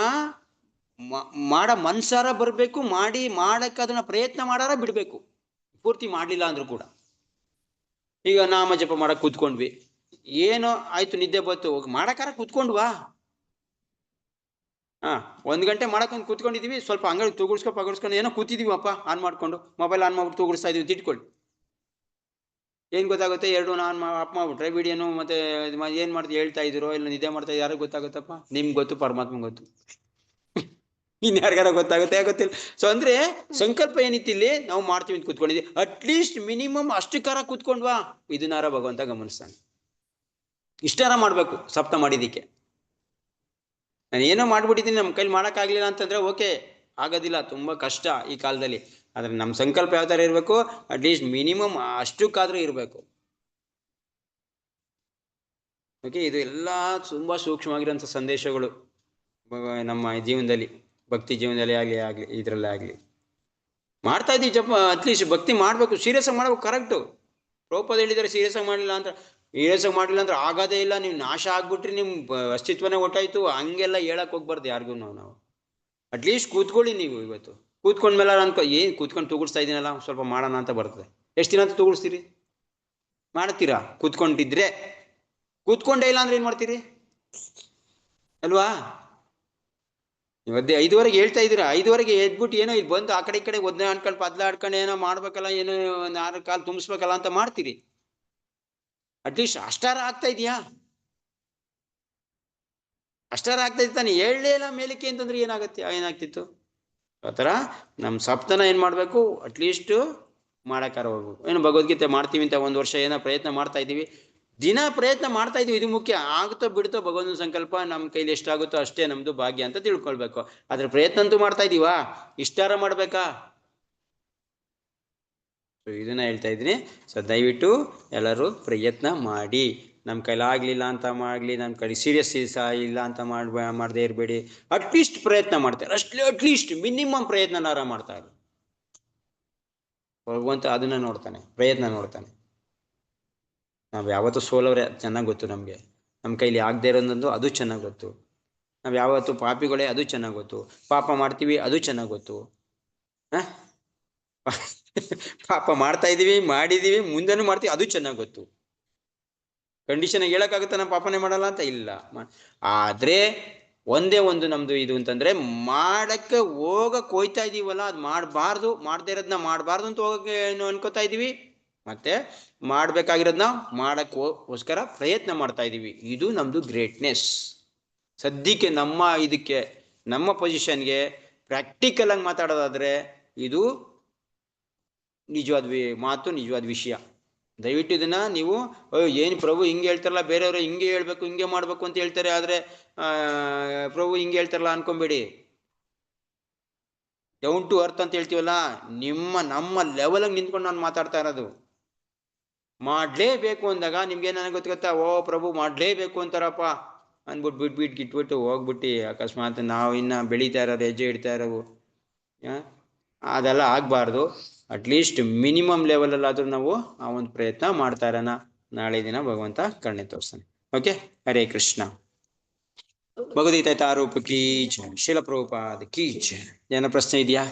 ಮಾಡ ಮನ್ಸಾರ ಬರಬೇಕು, ಮಾಡಿ ಮಾಡಕ್ಕೆ ಅದನ್ನ ಪ್ರಯತ್ನ ಮಾಡಾರ ಬಿಡಬೇಕು. ಪೂರ್ತಿ ಮಾಡಲಿಲ್ಲ ಅಂದ್ರೂ ಕೂಡ. ಈಗ ನಾಮ ಜಪ ಮಾಡಕ್ ಕೂತ್ಕೊಂಡ್ವಿ. ಏನೋ ಆಯ್ತು, ನಿದ್ದೆ ಬಂತು. ಹೋಗಿ ಮಾಡಕ್ಕಾರ ಕೂತ್ಕೊಂಡ್ವಾ? ಹಾ, ಒಂದು ಗಂಟೆ ಮಾಡೋಕೊಂಡು ಕೂತ್ಕೊಂಡಿದ್ದೀವಿ ಸ್ವಲ್ಪ ಅಂಗಡಿ ತೂಗುಡ್ಸ್ಕೊ ಪಗಡ್ಸ್ಕೊಂಡು ಏನೋ ಕೂತಿದೀವಪ್ಪ ಆನ್ ಮಾಡ್ಕೊಂಡು ಮೊಬೈಲ್ ಆನ್ ಮಾಡ್ಬಿಟ್ಟು ತೂಗುಡಿಸ್ತಾ ಇದೀವಿ, ತಿಟ್ಕೊಳ್ಳಿ. ಏನು ಗೊತ್ತಾಗುತ್ತೆ? ಎರಡು ಆನ್ ಮಾ ಆಫ್ ಮಾಡ್ಬಿಟ್ರೆ ವಿಡಿಯೋನು ಮತ್ತೆ ಏನು ಮಾಡ್ತೀವಿ ಹೇಳ್ತಾ ಇದ್ರು ಇಲ್ಲ ನಿದ್ದೆ ಮಾಡ್ತಾ ಯಾರಿಗೂ ಗೊತ್ತಾಗುತ್ತಪ್ಪ? ನಿಮ್ಗೆ ಗೊತ್ತು ಪರಮಾತ್ಮ ಗೊತ್ತು. ಇನ್ಯಾರಿಗಾರ ಗೊತ್ತಾಗುತ್ತೆ ಗೊತ್ತಿಲ್ಲ. ಸೊ ಅಂದ್ರೆ ಸಂಕಲ್ಪ ಏನಿತ್ತು ಇಲ್ಲಿ? ನಾವು ಮಾಡ್ತೀವಿ ಅಂತ ಕೂತ್ಕೊಂಡಿದ್ವಿ. At least minimum ಅಷ್ಟಕ್ಕಾರ ಕೂತ್ಕೊಂಡ್ವಾ? ಇದನ್ನಾರ ಭಗವಂತ ಗಮನಿಸ್ತಾನೆ. ಇಷ್ಟಾರ ಮಾಡಬೇಕು, ಸಪ್ತ ಮಾಡಿದಿಕ್ಕೆ. ನಾನು ಏನೋ ಮಾಡ್ಬಿಟ್ಟಿದ್ದೀನಿ, ನಮ್ಮ ಕೈಲಿ ಮಾಡೋಕ್ಕಾಗಲಿಲ್ಲ ಅಂತಂದರೆ ಓಕೆ, ಆಗೋದಿಲ್ಲ, ತುಂಬ ಕಷ್ಟ ಈ ಕಾಲದಲ್ಲಿ. ಆದರೆ ನಮ್ಮ ಸಂಕಲ್ಪ ಯಾವ ಥರ ಇರಬೇಕು? ಅಟ್ಲೀಸ್ಟ್ ಮಿನಿಮಮ್ ಅಷ್ಟಕ್ಕಾದರೂ ಇರಬೇಕು. ಓಕೆ ಇದು ಎಲ್ಲ ತುಂಬ ಸೂಕ್ಷ್ಮವಾಗಿರೋಂಥ ಸಂದೇಶಗಳು ನಮ್ಮ ಜೀವನದಲ್ಲಿ, ಭಕ್ತಿ ಜೀವನದಲ್ಲಿ ಆಗಲಿ ಆಗಲಿ, ಇದರಲ್ಲೇ ಆಗಲಿ. ಮಾಡ್ತಾ ಇದ್ದೀವಿ ಜಪ ಅಟ್ಲೀಸ್ಟ್ ಭಕ್ತಿ ಮಾಡಬೇಕು ಸೀರಿಯಸ್ ಆಗಿ ಮಾಡಬೇಕು ಕರೆಕ್ಟು ಪ್ರೋಪದ ಹೇಳಿದರೆ ಸೀರಿಯಸ್ ಆಗಿ ಮಾಡಲಿಲ್ಲ ಅಂತ. ಸೀರಿಯಸ್ ಮಾಡಿಲ್ಲ ಅಂದ್ರೆ ಆಗೋದೇ ಇಲ್ಲ. ನೀವು ನಾಶ ಆಗ್ಬಿಟ್ರಿ ನಿಮ್ಮ ಅಸ್ತಿತ್ವನೇ ಒಟ್ಟಾಯ್ತು. ಹಂಗೆಲ್ಲ ಹೇಳಕ್ ಹೋಗ್ಬಾರ್ದು ಯಾರಿಗೂ ನಾವು. ನಾವು ಅಟ್ಲೀಸ್ಟ್ ಕೂತ್ಕೊಳ್ಳಿ ನೀವು ಇವತ್ತು. ಕೂತ್ಕೊಂಡ್ಮೇಲೆ ಅನ್ಕೋ, ಏನು ಕೂತ್ಕೊಂಡು ತೂಗಿಸ್ತಾ ಇದ್ದೀನಲ್ಲ ಸ್ವಲ್ಪ ಮಾಡೋಣ ಅಂತ ಬರ್ತದೆ. ಎಷ್ಟು ದಿನ ಅಂತ ತೂಗಿಸ್ತೀರಿ ಮಾಡ್ತೀರಾ? ಕೂತ್ಕೊಂಡಿದ್ರೆ. ಕೂತ್ಕೊಂಡೇ ಇಲ್ಲ ಅಂದ್ರೆ ಏನ್ ಮಾಡ್ತೀರಿ? ಅಲ್ವಾ? ಇವತ್ತು ಐದುವರೆಗೆ ಹೇಳ್ತಾ ಇದ್ದೀರಾ? ಐದುವರೆಗೆ ಎದ್ಬಿಟ್ಟು ಏನೋ ಇಲ್ಲಿ ಬಂದು ಆ ಕಡೆ ಈ ಕಡೆ ಒದ್ದೆ ಆಡ್ಕೊಂಡು ಪದ್ಲ ಆಡ್ಕೊಂಡು ಏನೋ ಮಾಡ್ಬೇಕಲ್ಲ, ಏನೋ ನಾರು ಕಾಲು ತುಂಬಿಸ್ಬೇಕಲ್ಲ ಅಂತ ಮಾಡ್ತೀರಿ? ಅಟ್ಲೀಸ್ಟ್ ಅಷ್ಟಾರ ಆಗ್ತಾ ಇದೆಯಾ? ಅಷ್ಟಾರ ಆಗ್ತಾ ಇದ್ದಾನೆ ಹೇಳಲೇ ಇಲ್ಲ ಮೇಲಕ್ಕೆ ಅಂತಂದ್ರೆ ಏನಾಗತ್ತೆ, ಏನಾಗ್ತಿತ್ತು? ಆ ಥರ ನಮ್ಮ ಸಪ್ತನ ಏನು ಮಾಡಬೇಕು? ಅಟ್ಲೀಸ್ಟು ಮಾಡೋಕ್ಕಾರ ಹೋಗ್ಬೇಕು. ಏನು ಭಗವದ್ಗೀತೆ ಮಾಡ್ತೀವಿ ಅಂತ ಒಂದು ವರ್ಷ ಏನೋ ಪ್ರಯತ್ನ ಮಾಡ್ತಾ ಇದ್ದೀವಿ ದಿನ ಪ್ರಯತ್ನ ಮಾಡ್ತಾ ಇದೀವಿ. ಇದು ಮುಖ್ಯ. ಆಗುತ್ತೋ ಬಿಡುತ್ತೋ ಭಗವಂತನ ಸಂಕಲ್ಪ ನಮ್ಮ ಕೈಲಿ ಎಷ್ಟಾಗುತ್ತೋ ಅಷ್ಟೇ ನಮ್ಮದು ಭಾಗ್ಯ ಅಂತ ತಿಳ್ಕೊಳ್ಬೇಕು. ಅದ್ರ ಪ್ರಯತ್ನ ಅಂತೂ ಮಾಡ್ತಾ ಇದೀವಾ? ಇಷ್ಟಾರ ಮಾಡ್ಬೇಕಾ? ಸೊ ಇದನ್ನ ಹೇಳ್ತಾ ಇದ್ದೀನಿ. ಸೊ ದಯವಿಟ್ಟು ಎಲ್ಲರೂ ಪ್ರಯತ್ನ ಮಾಡಿ. ನಮ್ಮ ಕೈಲಾಗ್ಲಿಲ್ಲ ಅಂತ ಮಾಡಲಿ ನಮ್ಮ ಕಡೆ ಸೀರಿಯಸ್ ಇಲ್ಲ ಅಂತ ಮಾಡ್ಬ, ಮಾಡದೇ ಇರಬೇಡಿ. ಅಟ್ಲೀಸ್ಟ್ ಪ್ರಯತ್ನ ಮಾಡ್ತಾರೆ. ಅಷ್ಟು ಅಟ್ಲೀಸ್ಟ್ ಮಿನಿಮಮ್ ಪ್ರಯತ್ನನಾರ ಮಾಡ್ತಾರೆ ಭಗವಂತ ಅದನ್ನ ನೋಡ್ತಾನೆ, ಪ್ರಯತ್ನ ನೋಡ್ತಾನೆ. ನಾವು ಯಾವತ್ತೂ ಸೋಲವ್ರೆ ಚೆನ್ನಾಗಿ ಗೊತ್ತು ನಮಗೆ. ನಮ್ಮ ಕೈಲಿ ಆಗದೆ ಇರೋದೊಂದು ಅದು ಚೆನ್ನಾಗಿ ಗೊತ್ತು. ನಾವು ಯಾವತ್ತು ಪಾಪಿಗಳೇ ಅದು ಚೆನ್ನಾಗಿ ಗೊತ್ತು. ಪಾಪ ಮಾಡ್ತೀವಿ ಅದು ಚೆನ್ನಾಗಿ ಗೊತ್ತು. ಹ? ಪಾಪ ಮಾಡ್ತಾ ಇದೀವಿ, ಮಾಡಿದೀವಿ, ಮುಂದೆನೂ ಮಾಡ್ತೀವಿ, ಅದು ಚೆನ್ನಾಗಿ ಗೊತ್ತು. ಕಂಡೀಷನ್ ಹೇಳಕ್ಕಾಗುತ್ತ ನಾವು ಪಾಪನೇ ಮಾಡಲ್ಲ ಅಂತ? ಇಲ್ಲ. ಆದ್ರೆ ಒಂದೇ ಒಂದು ನಮ್ದು ಇದು ಅಂತಂದ್ರೆ ಮಾಡಕ್ಕೆ ಹೋಗಕ್ ಹೋಯ್ತಾ ಇದೀವಲ್ಲ, ಅದು ಮಾಡಬಾರ್ದು, ಮಾಡದೇ ಇರೋದನ್ನ ಮಾಡಬಾರ್ದು ಅಂತ ಹೋಗಕ್ಕೆ ಅನ್ಕೋತಾ ಇದೀವಿ. ಮತ್ತೆ ಮಾಡ್ಬೇಕಾಗಿರೋದನ್ನ ಮಾಡಕ್ ಗೋಸ್ಕರ ಪ್ರಯತ್ನ ಮಾಡ್ತಾ ಇದೀವಿ. ಇದು ನಮ್ದು ಗ್ರೇಟ್ನೆಸ್ ಸದ್ಯಕ್ಕೆ ನಮ್ಮ ಇದಕ್ಕೆ, ನಮ್ಮ ಪೊಸಿಷನ್ಗೆ ಪ್ರಾಕ್ಟಿಕಲ್ ಆಗಿ ಮಾತಾಡೋದಾದ್ರೆ ಇದು ನಿಜವಾದ ಮಾತು ನಿಜವಾದ ವಿಷಯ. ದಯವಿಟ್ಟು ಇದನ್ನ ನೀವು ಏನು ಪ್ರಭು ಹಿಂಗೆ ಹೇಳ್ತಾರಲ್ಲ, ಬೇರೆಯವರು ಹಿಂಗೆ ಹೇಳ್ಬೇಕು, ಹಿಂಗೆ ಮಾಡ್ಬೇಕು ಅಂತ ಹೇಳ್ತಾರೆ, ಆದ್ರೆ ಪ್ರಭು ಹಿಂಗೆ ಹೇಳ್ತಾರಲ್ಲ ಅನ್ಕೊಂಬೇಡಿ. ಡೌನ್ ಟು ಅರ್ತ್ ಅಂತ ಹೇಳ್ತೀವಲ್ಲ, ನಿಮ್ಮ, ನಮ್ಮ ಲೆವೆಲ್ ನಿಂತ್ಕೊಂಡು ನಾನು ಮಾತಾಡ್ತಾ ಇರೋದು. ಮಾಡ್ಲೇಬೇಕು ಅಂದಾಗ ನಿಮ್ಗೆ ನನಗೆ ಗೊತ್ತಾಗತ್ತಾ ಓ, ಪ್ರಭು ಮಾಡಲೇಬೇಕು ಅಂತಾರಪ್ಪ. ಅನ್ಬಿಟ್ಟು ಬಿಟ್ಬಿಟ್ಟು ಗಿಟ್ಬಿಟ್ಟು ಹೋಗ್ಬಿಟ್ಟು, ಅಕಸ್ಮಾತ್ ನಾವು ಇನ್ನ ಬೆಳೀತಾ ಇರೋದು, ಹೆಜ್ಜೆ ಇಡ್ತಾ ಇರೋವು ಅದೆಲ್ಲ ಆಗ್ಬಾರ್ದು. ಅಟ್ಲೀಸ್ಟ್ ಮಿನಿಮಮ್ ಲೆವೆಲಲ್ಲಾದರೂ ನಾವು ಆ ಒಂದು ಪ್ರಯತ್ನ ಮಾಡ್ತಾ ಇರೋಣ. ನಾಳೆ ದಿನ ಭಗವಂತ ಕಣ್ಣೆ ತೋರಿಸ್ತಾನೆ. ಓಕೆ ಹರೇ ಕೃಷ್ಣ ಭಗವದ್ಗೀತೆ ತಾರೂಪ ಕೀಚ್ ಶಿಲಪ್ರೂಪಾದ ಕೀಚ್ ಏನ ಪ್ರಶ್ನೆ ಇದೆಯಾ?